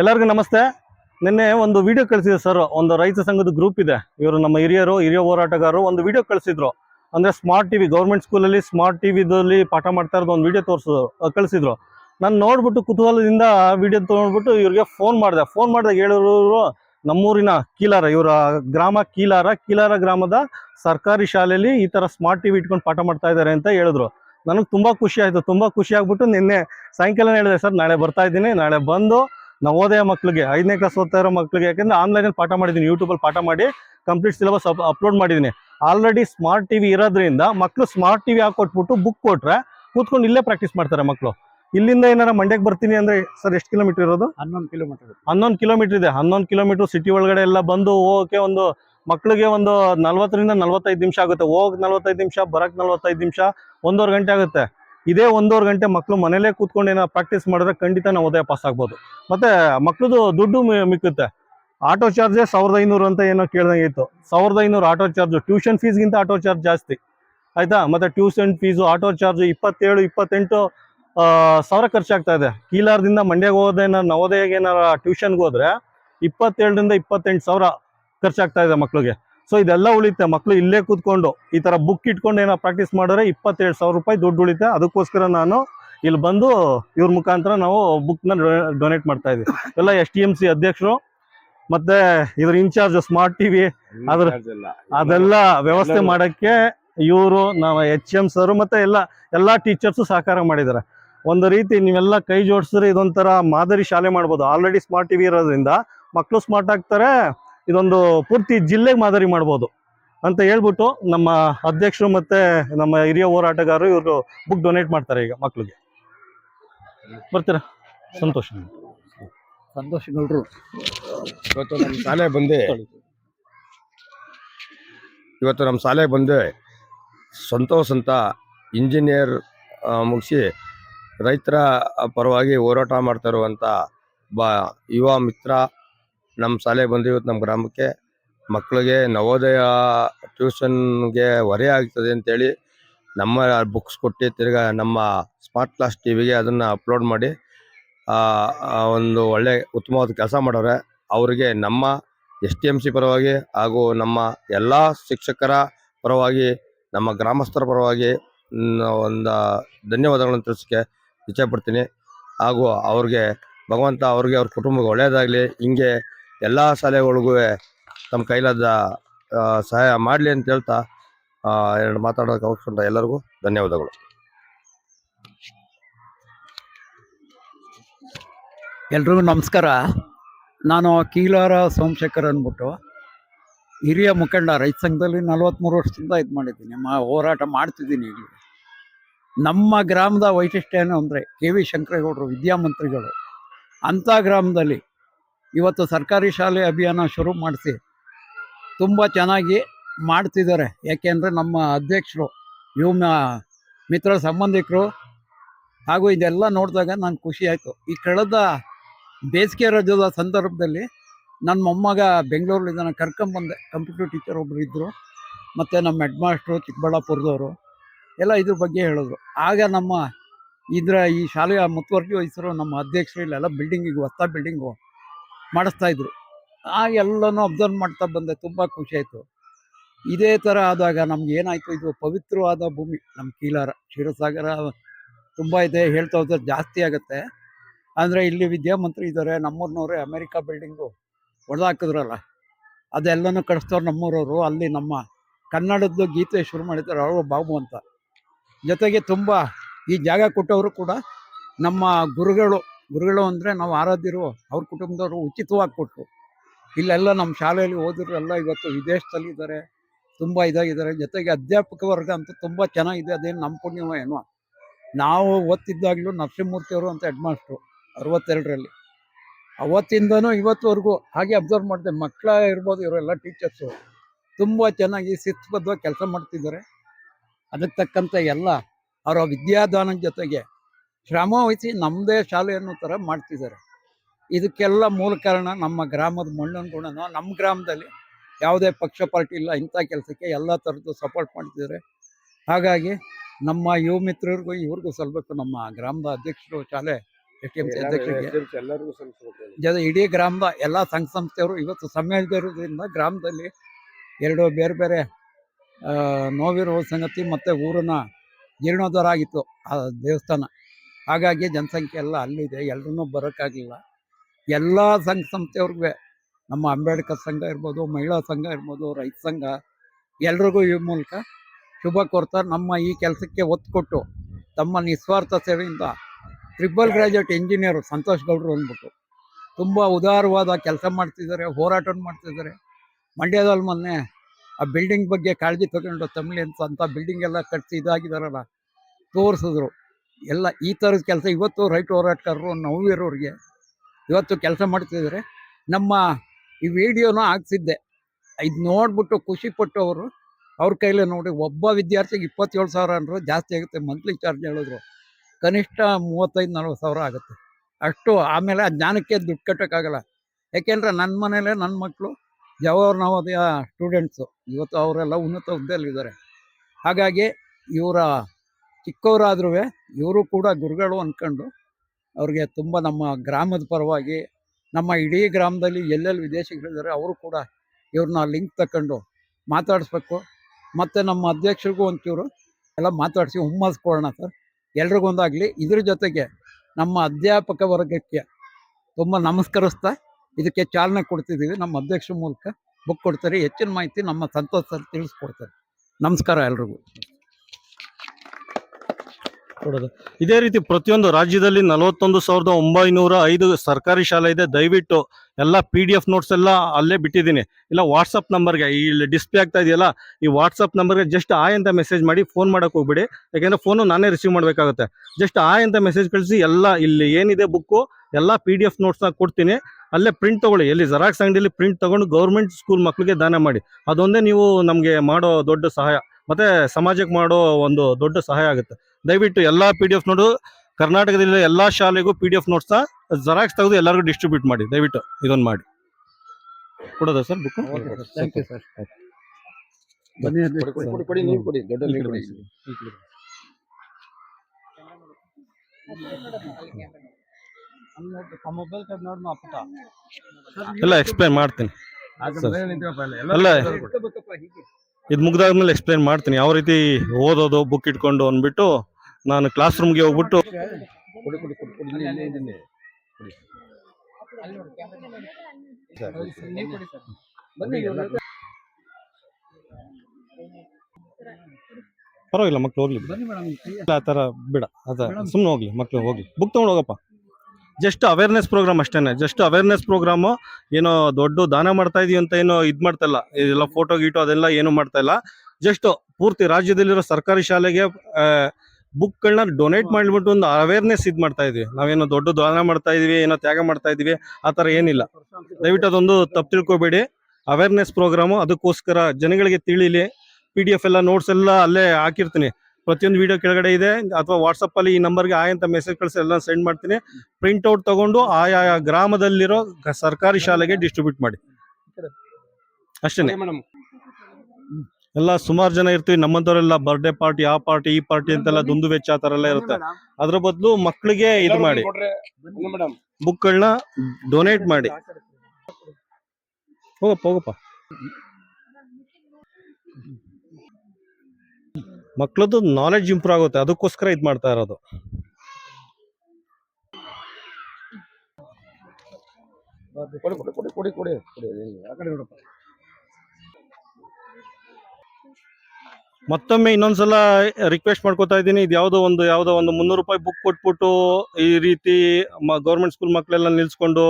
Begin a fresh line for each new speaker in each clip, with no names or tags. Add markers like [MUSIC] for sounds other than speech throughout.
ಎಲ್ಲರಿಗೂ ನಮಸ್ತೆ. ನಿನ್ನೆ ಒಂದು ವಿಡಿಯೋ ಕಳಿಸಿದೆ ಸರ್ ಒಂದು ರೈತ ಸಂಘದ ಗ್ರೂಪ್ ಇದೆ. ಇವರು ನಮ್ಮ ಹಿರಿಯರು, ಹಿರಿಯ ಹೋರಾಟಗಾರರು ಒಂದು ವಿಡಿಯೋ ಕಳಿಸಿದ್ರು. ಅಂದರೆ ಸ್ಮಾರ್ಟ್ ಟಿವಿ ಗೌರ್ಮೆಂಟ್ ಸ್ಕೂಲಲ್ಲಿ ಸ್ಮಾರ್ಟ್ ಟಿವಿದಲ್ಲಿ ಪಾಠ ಮಾಡ್ತಾ ಇರೋದು ಒಂದು ವಿಡಿಯೋ ತೋರಿಸಿದ್ರು ಕಳಿಸಿದ್ರು. ನಾನು ನೋಡ್ಬಿಟ್ಟು ಕುತೂಹಲದಿಂದ ವಿಡಿಯೋ ತೊಗೊಂಡ್ಬಿಟ್ಟು ಇವ್ರಿಗೆ ಫೋನ್ ಮಾಡಿದೆ. ಫೋನ್ ಮಾಡಿದಾಗ ಹೇಳಿದ್ರು ನಮ್ಮೂರಿನ ಕೀಲಾರ, ಇವರ ಗ್ರಾಮ ಕೀಲಾರ ಕೀಲಾರ ಗ್ರಾಮದ ಸರ್ಕಾರಿ ಶಾಲೆಯಲ್ಲಿ ಈ ಥರ ಸ್ಮಾರ್ಟ್ ಟಿವಿ ಇಟ್ಕೊಂಡು ಪಾಠ ಮಾಡ್ತಾ ಇದ್ದಾರೆ ಅಂತ ಹೇಳಿದ್ರು. ನನಗೆ ತುಂಬ ಖುಷಿ ಆಯಿತು. ತುಂಬ ಖುಷಿ ಆಗ್ಬಿಟ್ಟು ನಿನ್ನೆ ಸಾಯಂಕಾಲ ಹೇಳಿದೆ, ಸರ್, ನಾಳೆ ಬರ್ತಾ ಇದ್ದೀನಿ. ನಾಳೆ ಬಂದು ನವೋದಯ ಮಕ್ಕಳಿಗೆ ಐದನೇ ಕ್ಲಾಸ್ ಓದ್ತಾ ಇರೋ ಮಕ್ಕಳಿಗೆ ಯಾಕಂದ್ರೆ ಆನ್ಲೈನಲ್ಲಿ ಪಾಠ ಮಾಡಿದ್ದೀನಿ ಯೂಟ್ಯೂಬಲ್ಲಿ ಪಾಠ ಮಾಡಿ ಕಂಪ್ಲೀಟ್ ಸಿಲೆಬಸ್ ಅಪ್ಲೋಡ್ ಮಾಡಿದ್ದೀನಿ ಆಲ್ರೆಡಿ ಸ್ಮಾರ್ಟ್ ಟಿವಿ ಇರೋದ್ರಿಂದ ಮಕ್ಕಳು ಸ್ಮಾರ್ಟ್ ಟಿವಿ ಹಾಕೊಟ್ಬಿಟ್ಟು ಬುಕ್ ಕೊಟ್ರೆ ಕೂತ್ಕೊಂಡು ಇಲ್ಲೇ ಪ್ರಾಕ್ಟೀಸ್ ಮಾಡ್ತಾರೆ ಮಕ್ಕಳು ಇಲ್ಲಿಂದ ಏನಾರ ಮಂಡ್ಯಕ್ಕೆ ಬರ್ತೀನಿ ಅಂದ್ರೆ ಸರ್ ಎಷ್ಟು ಕಿಲೋಮೀಟರ್ ಇರೋದು?
ಹನ್ನೊಂದು ಕಿಲೋಮೀಟರ್
ಹನ್ನೊಂದು ಕಿಲೋಮೀಟರ್ ಇದೆ. ಹನ್ನೊಂದು ಕಿಲೋಮೀಟರ್ ಸಿಟಿ ಒಳಗಡೆ ಎಲ್ಲ ಬಂದು ಹೋಗೋಕೆ ಒಂದು ಮಕ್ಕಳಿಗೆ ಒಂದು ನಲ್ವತ್ತರಿಂದ ನಲ್ವತ್ತೈದು ನಿಮಿಷ ಆಗುತ್ತೆ. ಹೋಗಕ್ಕೆ ನಲ್ವತ್ತೈದು ನಿಮಿಷ ಬರಕ್ ನಲ್ವತ್ತೈದು ನಿಮಿಷ ಒಂದೂವರೆ ಗಂಟೆ ಆಗುತ್ತೆ. ಇದೇ ಒಂದೂವರೆ ಗಂಟೆ ಮಕ್ಕಳು ಮನೇಲೇ ಕೂತ್ಕೊಂಡು ಏನೋ ಪ್ರಾಕ್ಟೀಸ್ ಮಾಡಿದ್ರೆ ಖಂಡಿತ ನಾವು ಉದಯ ಪಾಸ್ ಆಗ್ಬೋದು. ಮತ್ತೆ ಮಕ್ಕಳದು ದುಡ್ಡು ಮಿಕ್ಕುತ್ತೆ. ಆಟೋ ಚಾರ್ಜೇ ಸಾವಿರದ ಐನೂರು ಅಂತ ಏನೋ ಕೇಳ್ದಂಗೆ ಇತ್ತು. ಸಾವಿರದ ಐನೂರು ಆಟೋ ಚಾರ್ಜ್ ಟ್ಯೂಷನ್ ಫೀಸ್ಗಿಂತ ಆಟೋ ಚಾರ್ಜ್ ಜಾಸ್ತಿ. ಆಯ್ತಾ? ಮತ್ತೆ ಟ್ಯೂಷನ್ ಫೀಸು ಆಟೋ ಚಾರ್ಜ್ ಇಪ್ಪತ್ತೇಳು, ಇಪ್ಪತ್ತೆಂಟು ಸಾವಿರ ಖರ್ಚಾಗ್ತಾ ಇದೆ. ಕೀಲಾರದಿಂದ ಮಂಡ್ಯಗೆ ಹೋದೇನ ನವೋದಯಗೆ ಏನಾರ ಟ್ಯೂಷನ್ಗೆ ಹೋದ್ರೆ ಇಪ್ಪತ್ತೇಳರಿಂದ ಇಪ್ಪತ್ತೆಂಟು ಸಾವಿರ ಖರ್ಚಾಗ್ತಾ ಇದೆ ಮಕ್ಳಿಗೆ. ಸೊ ಇದೆಲ್ಲ ಉಳಿತೆ ಮಕ್ಕಳು ಇಲ್ಲೇ ಕೂತ್ಕೊಂಡು ಈ ತರ ಬುಕ್ ಇಟ್ಕೊಂಡು ಏನೋ ಪ್ರಾಕ್ಟೀಸ್ ಮಾಡಿದ್ರೆ ಇಪ್ಪತ್ತೇಳು ಸಾವಿರ ರೂಪಾಯಿ ದುಡ್ಡು ಉಳಿತೆ ಅದಕ್ಕೋಸ್ಕರ ನಾನು ಇಲ್ಲಿ ಬಂದು ಇವ್ರ ಮುಖಾಂತರ ನಾವು ಬುಕ್ನ ಡೊನೇಟ್ ಮಾಡ್ತಾ ಇದೀವಿ ಎಲ್ಲ ಎಸ್ ಟಿ ಎಂ ಸಿ ಅಧ್ಯಕ್ಷರು ಮತ್ತೆ ಇದ್ರ ಇನ್ಚಾರ್ಜ್ ಸ್ಮಾರ್ಟ್ ಟಿವಿ ಅದ್ರ- ಅದೆಲ್ಲ ವ್ಯವಸ್ಥೆ ಮಾಡಕ್ಕೆ ಇವರು ನಾವು ಎಚ್ ಎಂ ಸರ್ ಮತ್ತೆ ಎಲ್ಲ ಎಲ್ಲಾ ಟೀಚರ್ಸ್ ಸಹಕಾರ ಮಾಡಿದ್ದಾರೆ. ಒಂದು ರೀತಿ ನೀವೆಲ್ಲ ಕೈ ಜೋಡಿಸಿದ್ರೆ ಇದೊಂಥರ ಮಾದರಿ ಶಾಲೆ ಮಾಡ್ಬೋದು. ಆಲ್ರೆಡಿ ಸ್ಮಾರ್ಟ್ ಟಿವಿ ಇರೋದ್ರಿಂದ ಮಕ್ಕಳು ಸ್ಮಾರ್ಟ್ ಆಗ್ತಾರೆ. ಇದೊಂದು ಪೂರ್ತಿ ಜಿಲ್ಲೆಗೆ ಮಾದರಿ ಮಾಡ್ಬೋದು ಅಂತ ಹೇಳ್ಬಿಟ್ಟು ನಮ್ಮ ಅಧ್ಯಕ್ಷರು ಮತ್ತೆ ನಮ್ಮ ಹಿರಿಯ ಹೋರಾಟಗಾರರು ಇವರು ಬುಕ್ ಡೊನೇಟ್ ಮಾಡ್ತಾರೆ ಈಗ ಮಕ್ಕಳಿಗೆ ಬರ್ತೀರಾ? ಸಂತೋಷ
ಸಂತೋಷ್ ಗೌಡ್ರು.
ಇವತ್ತು ನಮ್ಮ ಶಾಲೆ ಬಂದು ಇವತ್ತು ನಮ್ಮ ಶಾಲೆ ಬಂದೆ ಸಂತೋಷ್ ಅಂತ ಇಂಜಿನಿಯರ್ ಮುಗಿಸಿ ರೈತರ ಪರವಾಗಿ ಹೋರಾಟ ಮಾಡ್ತಾ ಇರುವಂಥ ಬ ಯುವ ಮಿತ್ರ ನಮ್ಮ ಶಾಲೆಗೆ ಬಂದು ನಮ್ಮ ಗ್ರಾಮಕ್ಕೆ ಮಕ್ಕಳಿಗೆ ನವೋದಯ ಟ್ಯೂಷನ್ಗೆ ಹೊರೆ ಆಗ್ತದೆ ಅಂತೇಳಿ ನಮ್ಮ ಬುಕ್ಸ್ ಕೊಟ್ಟು ತಿರ್ಗಾ ನಮ್ಮ ಸ್ಮಾರ್ಟ್ ಕ್ಲಾಸ್ ಟಿ ವಿಗೆ ಅದನ್ನು ಅಪ್ಲೋಡ್ ಮಾಡಿ ಒಂದು ಒಳ್ಳೆ ಉತ್ತಮವಾದ ಕೆಲಸ ಮಾಡೋರೆ. ಅವರಿಗೆ ನಮ್ಮ ಎಸ್ ಟಿ ಎಂ ಸಿ ಪರವಾಗಿ ಹಾಗೂ ನಮ್ಮ ಎಲ್ಲ ಶಿಕ್ಷಕರ ಪರವಾಗಿ, ನಮ್ಮ ಗ್ರಾಮಸ್ಥರ ಪರವಾಗಿ ಒಂದು ಧನ್ಯವಾದಗಳನ್ನು ತಿಳಿಸೋಕ್ಕೆ ಇಚ್ಛೆಪಡ್ತೀನಿ ಹಾಗೂ ಅವ್ರಿಗೆ ಭಗವಂತ ಅವ್ರಿಗೆ ಅವ್ರ ಕುಟುಂಬಕ್ಕೆ ಒಳ್ಳೆಯದಾಗಲಿ ಹಿಂಗೆ ಎಲ್ಲ ಶಾಲೆಗಳಿಗೂ ತಮ್ಮ ಕೈಲಾದ ಸಹಾಯ ಮಾಡಲಿ ಅಂತ ಹೇಳ್ತಾ ಎರಡು ಮಾತಾಡೋಕೆ ಅವಕಾಶ ಉಂಟು ಎಲ್ಲರಿಗೂ. ಧನ್ಯವಾದಗಳು.
ಎಲ್ರಿಗೂ ನಮಸ್ಕಾರ. ನಾನು ಕೀಲಾರ ಸೋಮಶೇಖರ್ ಅಂದ್ಬಿಟ್ಟು, ಹಿರಿಯ ಮುಖಂಡ, ರೈತ ಸಂಘದಲ್ಲಿ ನಲವತ್ತ್ಮೂರು ವರ್ಷದಿಂದ ಇದು ಮಾಡಿದ್ದೀನಿ. ಮಾ, ಹೋರಾಟ ಮಾಡ್ತಿದ್ದೀನಿ ಈಗ ನಮ್ಮ ಗ್ರಾಮದ ವೈಶಿಷ್ಟ್ಯ ಏನು ಅಂದರೆ ಕೆ ವಿ ಶಂಕರೇಗೌಡರು ವಿದ್ಯಾಮಂತ್ರಿಗಳು ಅಂಥ ಗ್ರಾಮದಲ್ಲಿ ಇವತ್ತು ಸರ್ಕಾರಿ ಶಾಲೆ ಅಭಿಯಾನ ಶುರು ಮಾಡಿಸಿ ತುಂಬ ಚೆನ್ನಾಗಿ ಮಾಡ್ತಿದ್ದಾರೆ. ಯಾಕೆಂದರೆ ನಮ್ಮ ಅಧ್ಯಕ್ಷರು, ಇವ್ನ ಮಿತ್ರ ಸಂಬಂಧಿಕರು ಹಾಗೂ ಇದೆಲ್ಲ ನೋಡಿದಾಗ ನಂಗೆ ಖುಷಿ ಆಯಿತು. ಈ ಕಳೆದ ಬೇಸಿಗೆ ರಜದ ಸಂದರ್ಭದಲ್ಲಿ ನನ್ನ ಮೊಮ್ಮಗ ಬೆಂಗಳೂರಲ್ಲಿದ್ದಾನೆ ಕರ್ಕೊಂಬಂದೆ ಕಂಪ್ಯೂಟರ್ ಟೀಚರ್ ಒಬ್ಬರು ಇದ್ದರು ಮತ್ತು ನಮ್ಮ ಹೆಡ್ ಮಾಸ್ಟ್ರು ಚಿಕ್ಕಬಳ್ಳಾಪುರದವರು ಎಲ್ಲ ಇದ್ರ ಬಗ್ಗೆ ಹೇಳಿದ್ರು. ಆಗ ನಮ್ಮ ಇದರ ಈ ಶಾಲೆಯ ಮುತುವರ್ಜಿ ವಹಿಸರು ನಮ್ಮ ಅಧ್ಯಕ್ಷರು ಇಲ್ಲೆಲ್ಲ ಬಿಲ್ಡಿಂಗಿಗೆ ಹೊಸ ಬಿಲ್ಡಿಂಗು ಮಾಡಿಸ್ತಾಯಿದ್ರು ಆ ಎಲ್ಲನೂ ಅಬ್ಸರ್ವ್ ಮಾಡ್ತಾ ಬಂದೆ, ತುಂಬ ಖುಷಿ ಆಯಿತು. ಇದೇ ಥರ ಆದಾಗ ನಮ್ಗೆ ಏನಾಯಿತು, ಇದು ಪವಿತ್ರವಾದ ಭೂಮಿ ನಮ್ಮ ಕೀಲಾರ. ಕ್ಷೀರಸಾಗರ ತುಂಬ ಇದೆ, ಹೇಳ್ತಾ ಹೋದ್ರೆ ಜಾಸ್ತಿ ಆಗುತ್ತೆ. ಅಂದರೆ ಇಲ್ಲಿ ವಿದ್ಯಾಮಂತ್ರಿ ಇದ್ದಾರೆ ನಮ್ಮೂರಿನವರೇ, ಅಮೆರಿಕ ಬಿಲ್ಡಿಂಗು ಹೊಡೆದಾಕಿದ್ರಲ್ಲ ಅದೆಲ್ಲನೂ ಕಳಿಸ್ತವ್ರು ನಮ್ಮೂರವರು, ಅಲ್ಲಿ ನಮ್ಮ ಕನ್ನಡದ್ದು ಗೀತೆ ಶುರು ಮಾಡಿದ್ದಾರೆ ಅವರು ಬಾಬು ಅಂತ. ಜೊತೆಗೆ ತುಂಬ ಈ ಜಾಗ ಕೊಟ್ಟವರು ಕೂಡ ನಮ್ಮ ಗುರುಗಳು ಗುರುಗಳು ಅಂದರೆ ನಾವು ಆರಾಧ್ಯರು, ಅವ್ರ ಕುಟುಂಬದವರು ಉಚಿತವಾಗಿ ಕೊಟ್ಟರು ಇಲ್ಲೆಲ್ಲ ನಮ್ಮ ಶಾಲೆಯಲ್ಲಿ ಓದಿದ್ರು ಎಲ್ಲ ಇವತ್ತು ವಿದೇಶದಲ್ಲಿದ್ದಾರೆ ತುಂಬ ಇದಾಗಿದ್ದಾರೆ ಜೊತೆಗೆ ಅಧ್ಯಾಪಕ ವರ್ಗ ಅಂತೂ ತುಂಬ ಚೆನ್ನಾಗಿದೆ, ಅದೇನು ನಮ್ಮ ಪುಣ್ಯವೋ ಏನೋ. ನಾವು ಓದ್ತಿದ್ದಾಗಲೂ ನರಸಿಂಹಮೂರ್ತಿಯವರು ಅಂತ ಹೆಡ್ ಮಾಸ್ಟ್ರು ಅರವತ್ತೆರಡರಲ್ಲಿ. ಅವತ್ತಿಂದನೂ ಇವತ್ತುವರೆಗೂ ಹಾಗೆ ಅಬ್ಸರ್ವ್ ಮಾಡಿದೆ, ಮಕ್ಕಳ ಇರ್ಬೋದು ಇವರೆಲ್ಲ ಟೀಚರ್ಸು. ತುಂಬ ಚೆನ್ನಾಗಿ ಶಿಸ್ತುಬದ್ಧವಾಗಿ ಕೆಲಸ ಮಾಡ್ತಿದ್ದಾರೆ. ಅದಕ್ಕೆ ತಕ್ಕಂತೆ ಎಲ್ಲ ಅವರ ವಿದ್ಯಾದಾನದ ಜೊತೆಗೆ ಶ್ರಮ ವಹಿಸಿ ನಮ್ಮದೇ ಶಾಲೆ ಅನ್ನೋ ಥರ ಮಾಡ್ತಿದ್ದಾರೆ. ಇದಕ್ಕೆಲ್ಲ ಮೂಲ ಕಾರಣ ನಮ್ಮ ಗ್ರಾಮದ ಮಣ್ಣನ ಗುಣನ ನಮ್ಮ ಗ್ರಾಮದಲ್ಲಿ ಯಾವುದೇ ಪಕ್ಷ ಪಾರ್ಟಿ ಇಲ್ಲ ಇಂಥ ಕೆಲಸಕ್ಕೆ ಎಲ್ಲ ಥರದ್ದು ಸಪೋರ್ಟ್ ಮಾಡ್ತಿದ್ದಾರೆ. ಹಾಗಾಗಿ ನಮ್ಮ ಯುವ ಮಿತ್ರರಿಗೂ ಇವ್ರಿಗೂ ಸಲ್ಲಬೇಕು ನಮ್ಮ ಗ್ರಾಮದ ಅಧ್ಯಕ್ಷರು ಶಾಲೆ ಎಸ್ ಟಿ ಎಂ ಸಿ ಅಧ್ಯಕ್ಷರಿಗೆ ಇಡೀ ಗ್ರಾಮದ ಎಲ್ಲ ಸಂಘ ಸಂಸ್ಥೆಯವರು ಇವತ್ತು ಸಮ್ಮೇಳನದಿರೋದ್ರಿಂದ ಗ್ರಾಮದಲ್ಲಿ ಎರಡು ಬೇರೆ ಬೇರೆ ನೋವಿರೋ ನೋವಿರುವ ಸಂಗತಿ ಮತ್ತು ಊರನ್ನ ಜೀರ್ಣೋದ್ಧಾರ ಆಗಿತ್ತು ಆ ದೇವಸ್ಥಾನ. ಹಾಗಾಗಿ ಜನಸಂಖ್ಯೆ ಎಲ್ಲ ಅಲ್ಲಿದೆ ಎಲ್ಲರೂ ಬರೋಕ್ಕಾಗಲಿಲ್ಲ. ಎಲ್ಲ ಸಂಘ ಸಂಸ್ಥೆಯವ್ರಿಗೆ, ನಮ್ಮ ಅಂಬೇಡ್ಕರ್ ಸಂಘ ಇರ್ಬೋದು, ಮಹಿಳಾ ಸಂಘ ಇರ್ಬೋದು, ರೈತ ಸಂಘ, ಎಲ್ರಿಗೂ ಈ ಮೂಲಕ ಶುಭ ಕೋರ್ತಾ, ನಮ್ಮ ಈ ಕೆಲಸಕ್ಕೆ ಒತ್ತು ಕೊಟ್ಟು, ತಮ್ಮ ನಿಸ್ವಾರ್ಥ ಸೇವೆಯಿಂದ ಟ್ರಿಪಲ್ ಗ್ರಾಜುಯೇಟ್ ಇಂಜಿನಿಯರ್ ಸಂತೋಷ್ ಗೌಡ್ರು ಅಂದ್ಬಿಟ್ಟು, ತುಂಬ ಉದಾರವಾದ ಕೆಲಸ ಮಾಡ್ತಿದ್ದಾರೆ ಹೋರಾಟ ಮಾಡ್ತಿದ್ದಾರೆ. ಮಂಡ್ಯದಲ್ಲಿ ಮೊನ್ನೆ ಆ ಬಿಲ್ಡಿಂಗ್ ಬಗ್ಗೆ ಕಾಳಜಿ ತಗೊಂಡು ತಮಿಳಿಯನ್ಸ್ ಅಂತ ಬಿಲ್ಡಿಂಗ್ ಎಲ್ಲ ಕಟ್ಟಿಸಿ ಇದಾಗಿದಾರಲ್ಲ, ತೋರಿಸಿದ್ರು. ಎಲ್ಲ ಈ ಥರದ ಕೆಲಸ ಇವತ್ತು ರೈಟ್ ಹೋರಾಟಗಾರರು ನೋವಿರೋರಿಗೆ ಇವತ್ತು ಕೆಲಸ ಮಾಡ್ತಿದ್ದಾರೆ ನಮ್ಮ ಈ ವಿಡಿಯೋನ ಹಾಕ್ಸಿದ್ದೆ. ಇದು ನೋಡ್ಬಿಟ್ಟು ಖುಷಿ ಪಟ್ಟವರು. ಅವ್ರ ಕೈಲೇ ನೋಡಿ, ಒಬ್ಬ ವಿದ್ಯಾರ್ಥಿಗೆ ಇಪ್ಪತ್ತೇಳು ಸಾವಿರ ಅಂದರು ಜಾಸ್ತಿ ಆಗುತ್ತೆ ಮಂತ್ಲಿ ಚಾರ್ಜ್ ಹೇಳಿದ್ರು. ಕನಿಷ್ಠ ಮೂವತ್ತೈದು, ನಲ್ವತ್ತು ಸಾವಿರ ಆಗುತ್ತೆ. ಅಷ್ಟು, ಆಮೇಲೆ ಆ ಜ್ಞಾನಕ್ಕೆ ದುಡ್ಡು ಕಟ್ಟೋಕ್ಕಾಗಲ್ಲ ಯಾಕೆಂದರೆ ನನ್ನ ಮನೇಲೆ ನನ್ನ ಮಕ್ಕಳು ಜವಾಹರ್ ನವೋದಯ ಸ್ಟೂಡೆಂಟ್ಸು ಇವತ್ತು ಅವರೆಲ್ಲ ಉನ್ನತ ಹುದ್ದೆಯಲ್ಲಿದ್ದಾರೆ. ಹಾಗಾಗಿ ಇವರ ಚಿಕ್ಕವರಾದ್ರೂ ಇವರು ಕೂಡ ಗುರುಗಳು ಅಂದ್ಕೊಂಡು ಅವ್ರಿಗೆ ತುಂಬ ನಮ್ಮ ಗ್ರಾಮದ ಪರವಾಗಿ ನಮ್ಮ ಇಡೀ ಗ್ರಾಮದಲ್ಲಿ ಎಲ್ಲೆಲ್ಲಿ ವಿದೇಶಿಗಳಿದ್ದಾರೆ ಅವರು ಕೂಡ ಇವ್ರನ್ನ ಲಿಂಕ್ ತಗೊಂಡು ಮಾತಾಡಿಸ್ಬೇಕು. ಮತ್ತು ನಮ್ಮ ಅಧ್ಯಕ್ಷರಿಗೂ ಒಂಚೂರು ಎಲ್ಲ ಮಾತಾಡಿಸಿ ಹುಮ್ಮಸ್ಕೊಳ್ಳೋಣ ಸರ್. ಎಲ್ರಿಗೊಂದಾಗಲಿ ಇದ್ರ ಜೊತೆಗೆ ನಮ್ಮ ಅಧ್ಯಾಪಕ ವರ್ಗಕ್ಕೆ ತುಂಬ ನಮಸ್ಕರಿಸ್ತಾ ಇದಕ್ಕೆ ಚಾಲನೆ ಕೊಡ್ತಿದ್ದೀವಿ ನಮ್ಮ ಅಧ್ಯಕ್ಷರ ಮೂಲಕ ಬುಕ್ ಕೊಡ್ತಾರೆ. ಹೆಚ್ಚಿನ ಮಾಹಿತಿ ನಮ್ಮ ಸಂತೋಷ ತಿಳಿಸ್ಕೊಡ್ತಾರೆ. ನಮಸ್ಕಾರ ಎಲ್ರಿಗೂ.
ಕೊಡೋದು. ಇದೇ ರೀತಿ ಪ್ರತಿಯೊಂದು ರಾಜ್ಯದಲ್ಲಿ ನಲವತ್ತೊಂದು ಸಾವಿರದ ಒಂಬೈನೂರ ಐದು ಸರ್ಕಾರಿ ಶಾಲೆ ಇದೆ. ದಯವಿಟ್ಟು ಎಲ್ಲ ಪಿ ಡಿ ಎಫ್ ನೋಟ್ಸ್ ಎಲ್ಲ ಅಲ್ಲೇ ಬಿಟ್ಟಿದ್ದೀನಿ. ಇಲ್ಲ ವಾಟ್ಸಪ್ ನಂಬರ್ಗೆ ಇಲ್ಲಿ ಡಿಸ್ಪ್ಲೇ ಆಗ್ತಾ ಇದೆಯಲ್ಲ, ಈ ವಾಟ್ಸಪ್ ನಂಬರ್ಗೆ ಜಸ್ಟ್ ಆ ಅಂತ ಮೆಸೇಜ್ ಮಾಡಿ ಫೋನ್ ಮಾಡೋಕೆ ಹೋಗ್ಬಿಡಿ. ಯಾಕೆಂದರೆ ಫೋನು ನಾನೇ ರಿಸೀವ್ ಮಾಡಬೇಕಾಗುತ್ತೆ. ಜಸ್ಟ್ ಆ ಅಂತ ಮೆಸೇಜ್ ಕಳಿಸಿ, ಎಲ್ಲ ಇಲ್ಲಿ ಏನಿದೆ ಬುಕ್ಕು ಎಲ್ಲ ಪಿ ಡಿ ಎಫ್ ನೋಟ್ಸ್ನ ಕೊಡ್ತೀನಿ. ಅಲ್ಲೇ ಪ್ರಿಂಟ್ ತಗೊಳ್ಳಿ. ಎಲ್ಲಿ ಜೆರಾಕ್ಸ್ ಅಂಗಡಿಯಲ್ಲಿ ಪ್ರಿಂಟ್ ತಗೊಂಡು ಗೌರ್ಮೆಂಟ್ ಸ್ಕೂಲ್ ಮಕ್ಕಳಿಗೆ ದಾನ ಮಾಡಿ. ಅದೊಂದೇ ನೀವು ನಮಗೆ ಮಾಡೋ ದೊಡ್ಡ ಸಹಾಯ. ಮತ್ತೆ ಸಮಾಜಕ್ಕೆ ಮಾಡೋ ಒಂದು ದೊಡ್ಡ ಸಹಾಯ ಆಗುತ್ತೆ. ದಯವಿಟ್ಟು ಎಲ್ಲ ಪಿ ಡಿ ಎಫ್ ನೋಡು ಕರ್ನಾಟಕದಲ್ಲಿ ಎಲ್ಲ ಶಾಲೆಗೂ ಪಿ ಡಿ ಎಫ್ ನೋಟ್ಸ್ನ ಜೆರಾಕ್ಸ್ ತೆಗೆದು ಎಲ್ಲರಿಗೂ ಡಿಸ್ಟ್ರಿಬ್ಯೂಟ್ ಮಾಡಿ ದಯವಿಟ್ಟು ಇದೊಂದು ಮಾಡಿ. ಕೊಡೋದಾ ಸರ್ ಬುಕ್ ಎಲ್ಲ ಎಕ್ಸ್ಪ್ಲೈನ್ ಮಾಡ್ತೀನಿ. ಅಲ್ಲ ಇದು ಮುಗ್ದಾದ್ಮೇಲೆ ಎಕ್ಸ್ಪ್ಲೈನ್ ಮಾಡ್ತೀನಿ ಯಾವ ರೀತಿ ಓದೋದು ಬುಕ್ ಇಟ್ಕೊಂಡು ಅಂದ್ಬಿಟ್ಟು ನಾನು ಕ್ಲಾಸ್ ರೂಮ್ಗೆ ಹೋಗ್ಬಿಟ್ಟು ಪರವಾಗಿಲ್ಲ ಮಕ್ಳು ಹೋಗ್ಲಿ. ಆ ಥರ ಬಿಡ ಅದ ಸುಮ್ಮನೆ ಹೋಗ್ಲಿ ಮಕ್ಳು ಹೋಗ್ಲಿ. ಬುಕ್ ತೊಗೊಂಡು ಹೋಗಪ್ಪ. ಜಸ್ಟ್ ಅವೇರ್ನೆಸ್ ಪ್ರೋಗ್ರಾಮ್ ಅಷ್ಟೇನೆ. ಜಸ್ಟ್ ಅವೇರ್ನೆಸ್ ಪ್ರೋಗ್ರಾಮು ಏನೋ ದೊಡ್ಡ ದಾನ ಮಾಡ್ತಾ ಇದೀವಿ ಅಂತ ಏನೋ ಇದು ಮಾಡ್ತಾ ಇಲ್ಲ. ಇದೆಲ್ಲ ಫೋಟೋ ಗೀಟೋ ಅದೆಲ್ಲ ಏನು ಮಾಡ್ತಾ ಇಲ್ಲ. ಜಸ್ಟ್ ಪೂರ್ತಿ ರಾಜ್ಯದಲ್ಲಿರೋ ಸರ್ಕಾರಿ ಶಾಲೆಗೆ ಬುಕ್ಗಳನ್ನ ಡೊನೇಟ್ ಮಾಡಿಬಿಟ್ಟು ಒಂದು ಅವೇರ್ನೆಸ್ ಇದ್ ಮಾಡ್ತಾ ಇದೀವಿ. ನಾವೇನೋ ದೊಡ್ಡ ದಾನ ಮಾಡ್ತಾ ಇದೀವಿ ಏನೋ ತ್ಯಾಗ ಮಾಡ್ತಾ ಇದೀವಿ ಆ ತರ ಏನಿಲ್ಲ. ದಯವಿಟ್ಟು ಅದೊಂದು ತಪ್ಪು ತಿಳ್ಕೊಬೇಡಿ. ಅವೇರ್ನೆಸ್ ಪ್ರೋಗ್ರಾಮು ಅದಕ್ಕೋಸ್ಕರ ಜನಗಳಿಗೆ ತಿಳಿಲಿ. ಪಿ ಡಿ ಎಫ್ ಎಲ್ಲ ನೋಟ್ಸ್ ಎಲ್ಲ ಅಲ್ಲೇ ಹಾಕಿರ್ತೀನಿ. ಪ್ರತಿಯೊಂದು ವಿಡಿಯೋ ಕೆಳಗಡೆ ಇದೆ. ಅಥವಾ ವಾಟ್ಸಪ್ ಅಲ್ಲಿ ಈ ನಂಬರ್ಗೆ ಆಯ್ ಅಂತ ಮೆಸೇಜ್ ಕಳಿಸಿ ಎಲ್ಲ ಸೆಂಡ್ ಮಾಡ್ತೀನಿ. ಪ್ರಿಂಟ್ ಔಟ್ ತಗೊಂಡು ಆಯಾ ಗ್ರಾಮದಲ್ಲಿರೋ ಸರ್ಕಾರಿ ಶಾಲೆಗೆ ಡಿಸ್ಟ್ರಿಬ್ಯೂಟ್ ಮಾಡಿ.
ಅಷ್ಟೇ
ಎಲ್ಲ ಸುಮಾರು ಜನ ಇರ್ತೀವಿ ನಮ್ಮಂತವರೆಲ್ಲ ಬರ್ಡೇ ಪಾರ್ಟಿ ಆ ಪಾರ್ಟಿ ಈ ಪಾರ್ಟಿ ಅಂತೆಲ್ಲ ದುಂದು ವೆಚ್ಚ ಆ ಥರ ಎಲ್ಲ ಇರುತ್ತೆ. ಅದ್ರ ಬದಲು ಮಕ್ಕಳಿಗೆ ಇದು ಮಾಡಿ. ಬುಕ್ಗಳನ್ನ ಡೊನೇಟ್ ಮಾಡಿ. ಹೋಗಪ್ಪ ಹೋಗಪ್ಪ. ಮಕ್ಕಳದ್ದು ನಾಲೆಜ್ ಇಂಪ್ರೂವ್ ಆಗುತ್ತೆ ಅದಕ್ಕೋಸ್ಕರ ಇದು ಮಾಡ್ತಾ ಇರೋದು.
ಕೊಡಿ ಕೊಡಿ ಕೊಡಿ ಕೊಡಿ ಕೊಡಿ ಕೊಡಿ. ಆ ಕಡೆ ನೋಡಪ್ಪ.
ಮತ್ತೊಮ್ಮೆ ಇನ್ನೊಂದ್ಸಲ ರಿಕ್ವೆಸ್ಟ್ ಮಾಡ್ಕೋತಾ ಇದ್ದೀನಿ. ಇದು ಯಾವುದೋ ಒಂದು ಯಾವುದೋ ಒಂದು ಮುನ್ನೂರು ರೂಪಾಯಿ ಬುಕ್ ಕೊಟ್ಬಿಟ್ಟು ಈ ರೀತಿ ಗೌರ್ಮೆಂಟ್ ಸ್ಕೂಲ್ ಮಕ್ಕಳೆಲ್ಲ ನಿಲ್ಸ್ಕೊಂಡು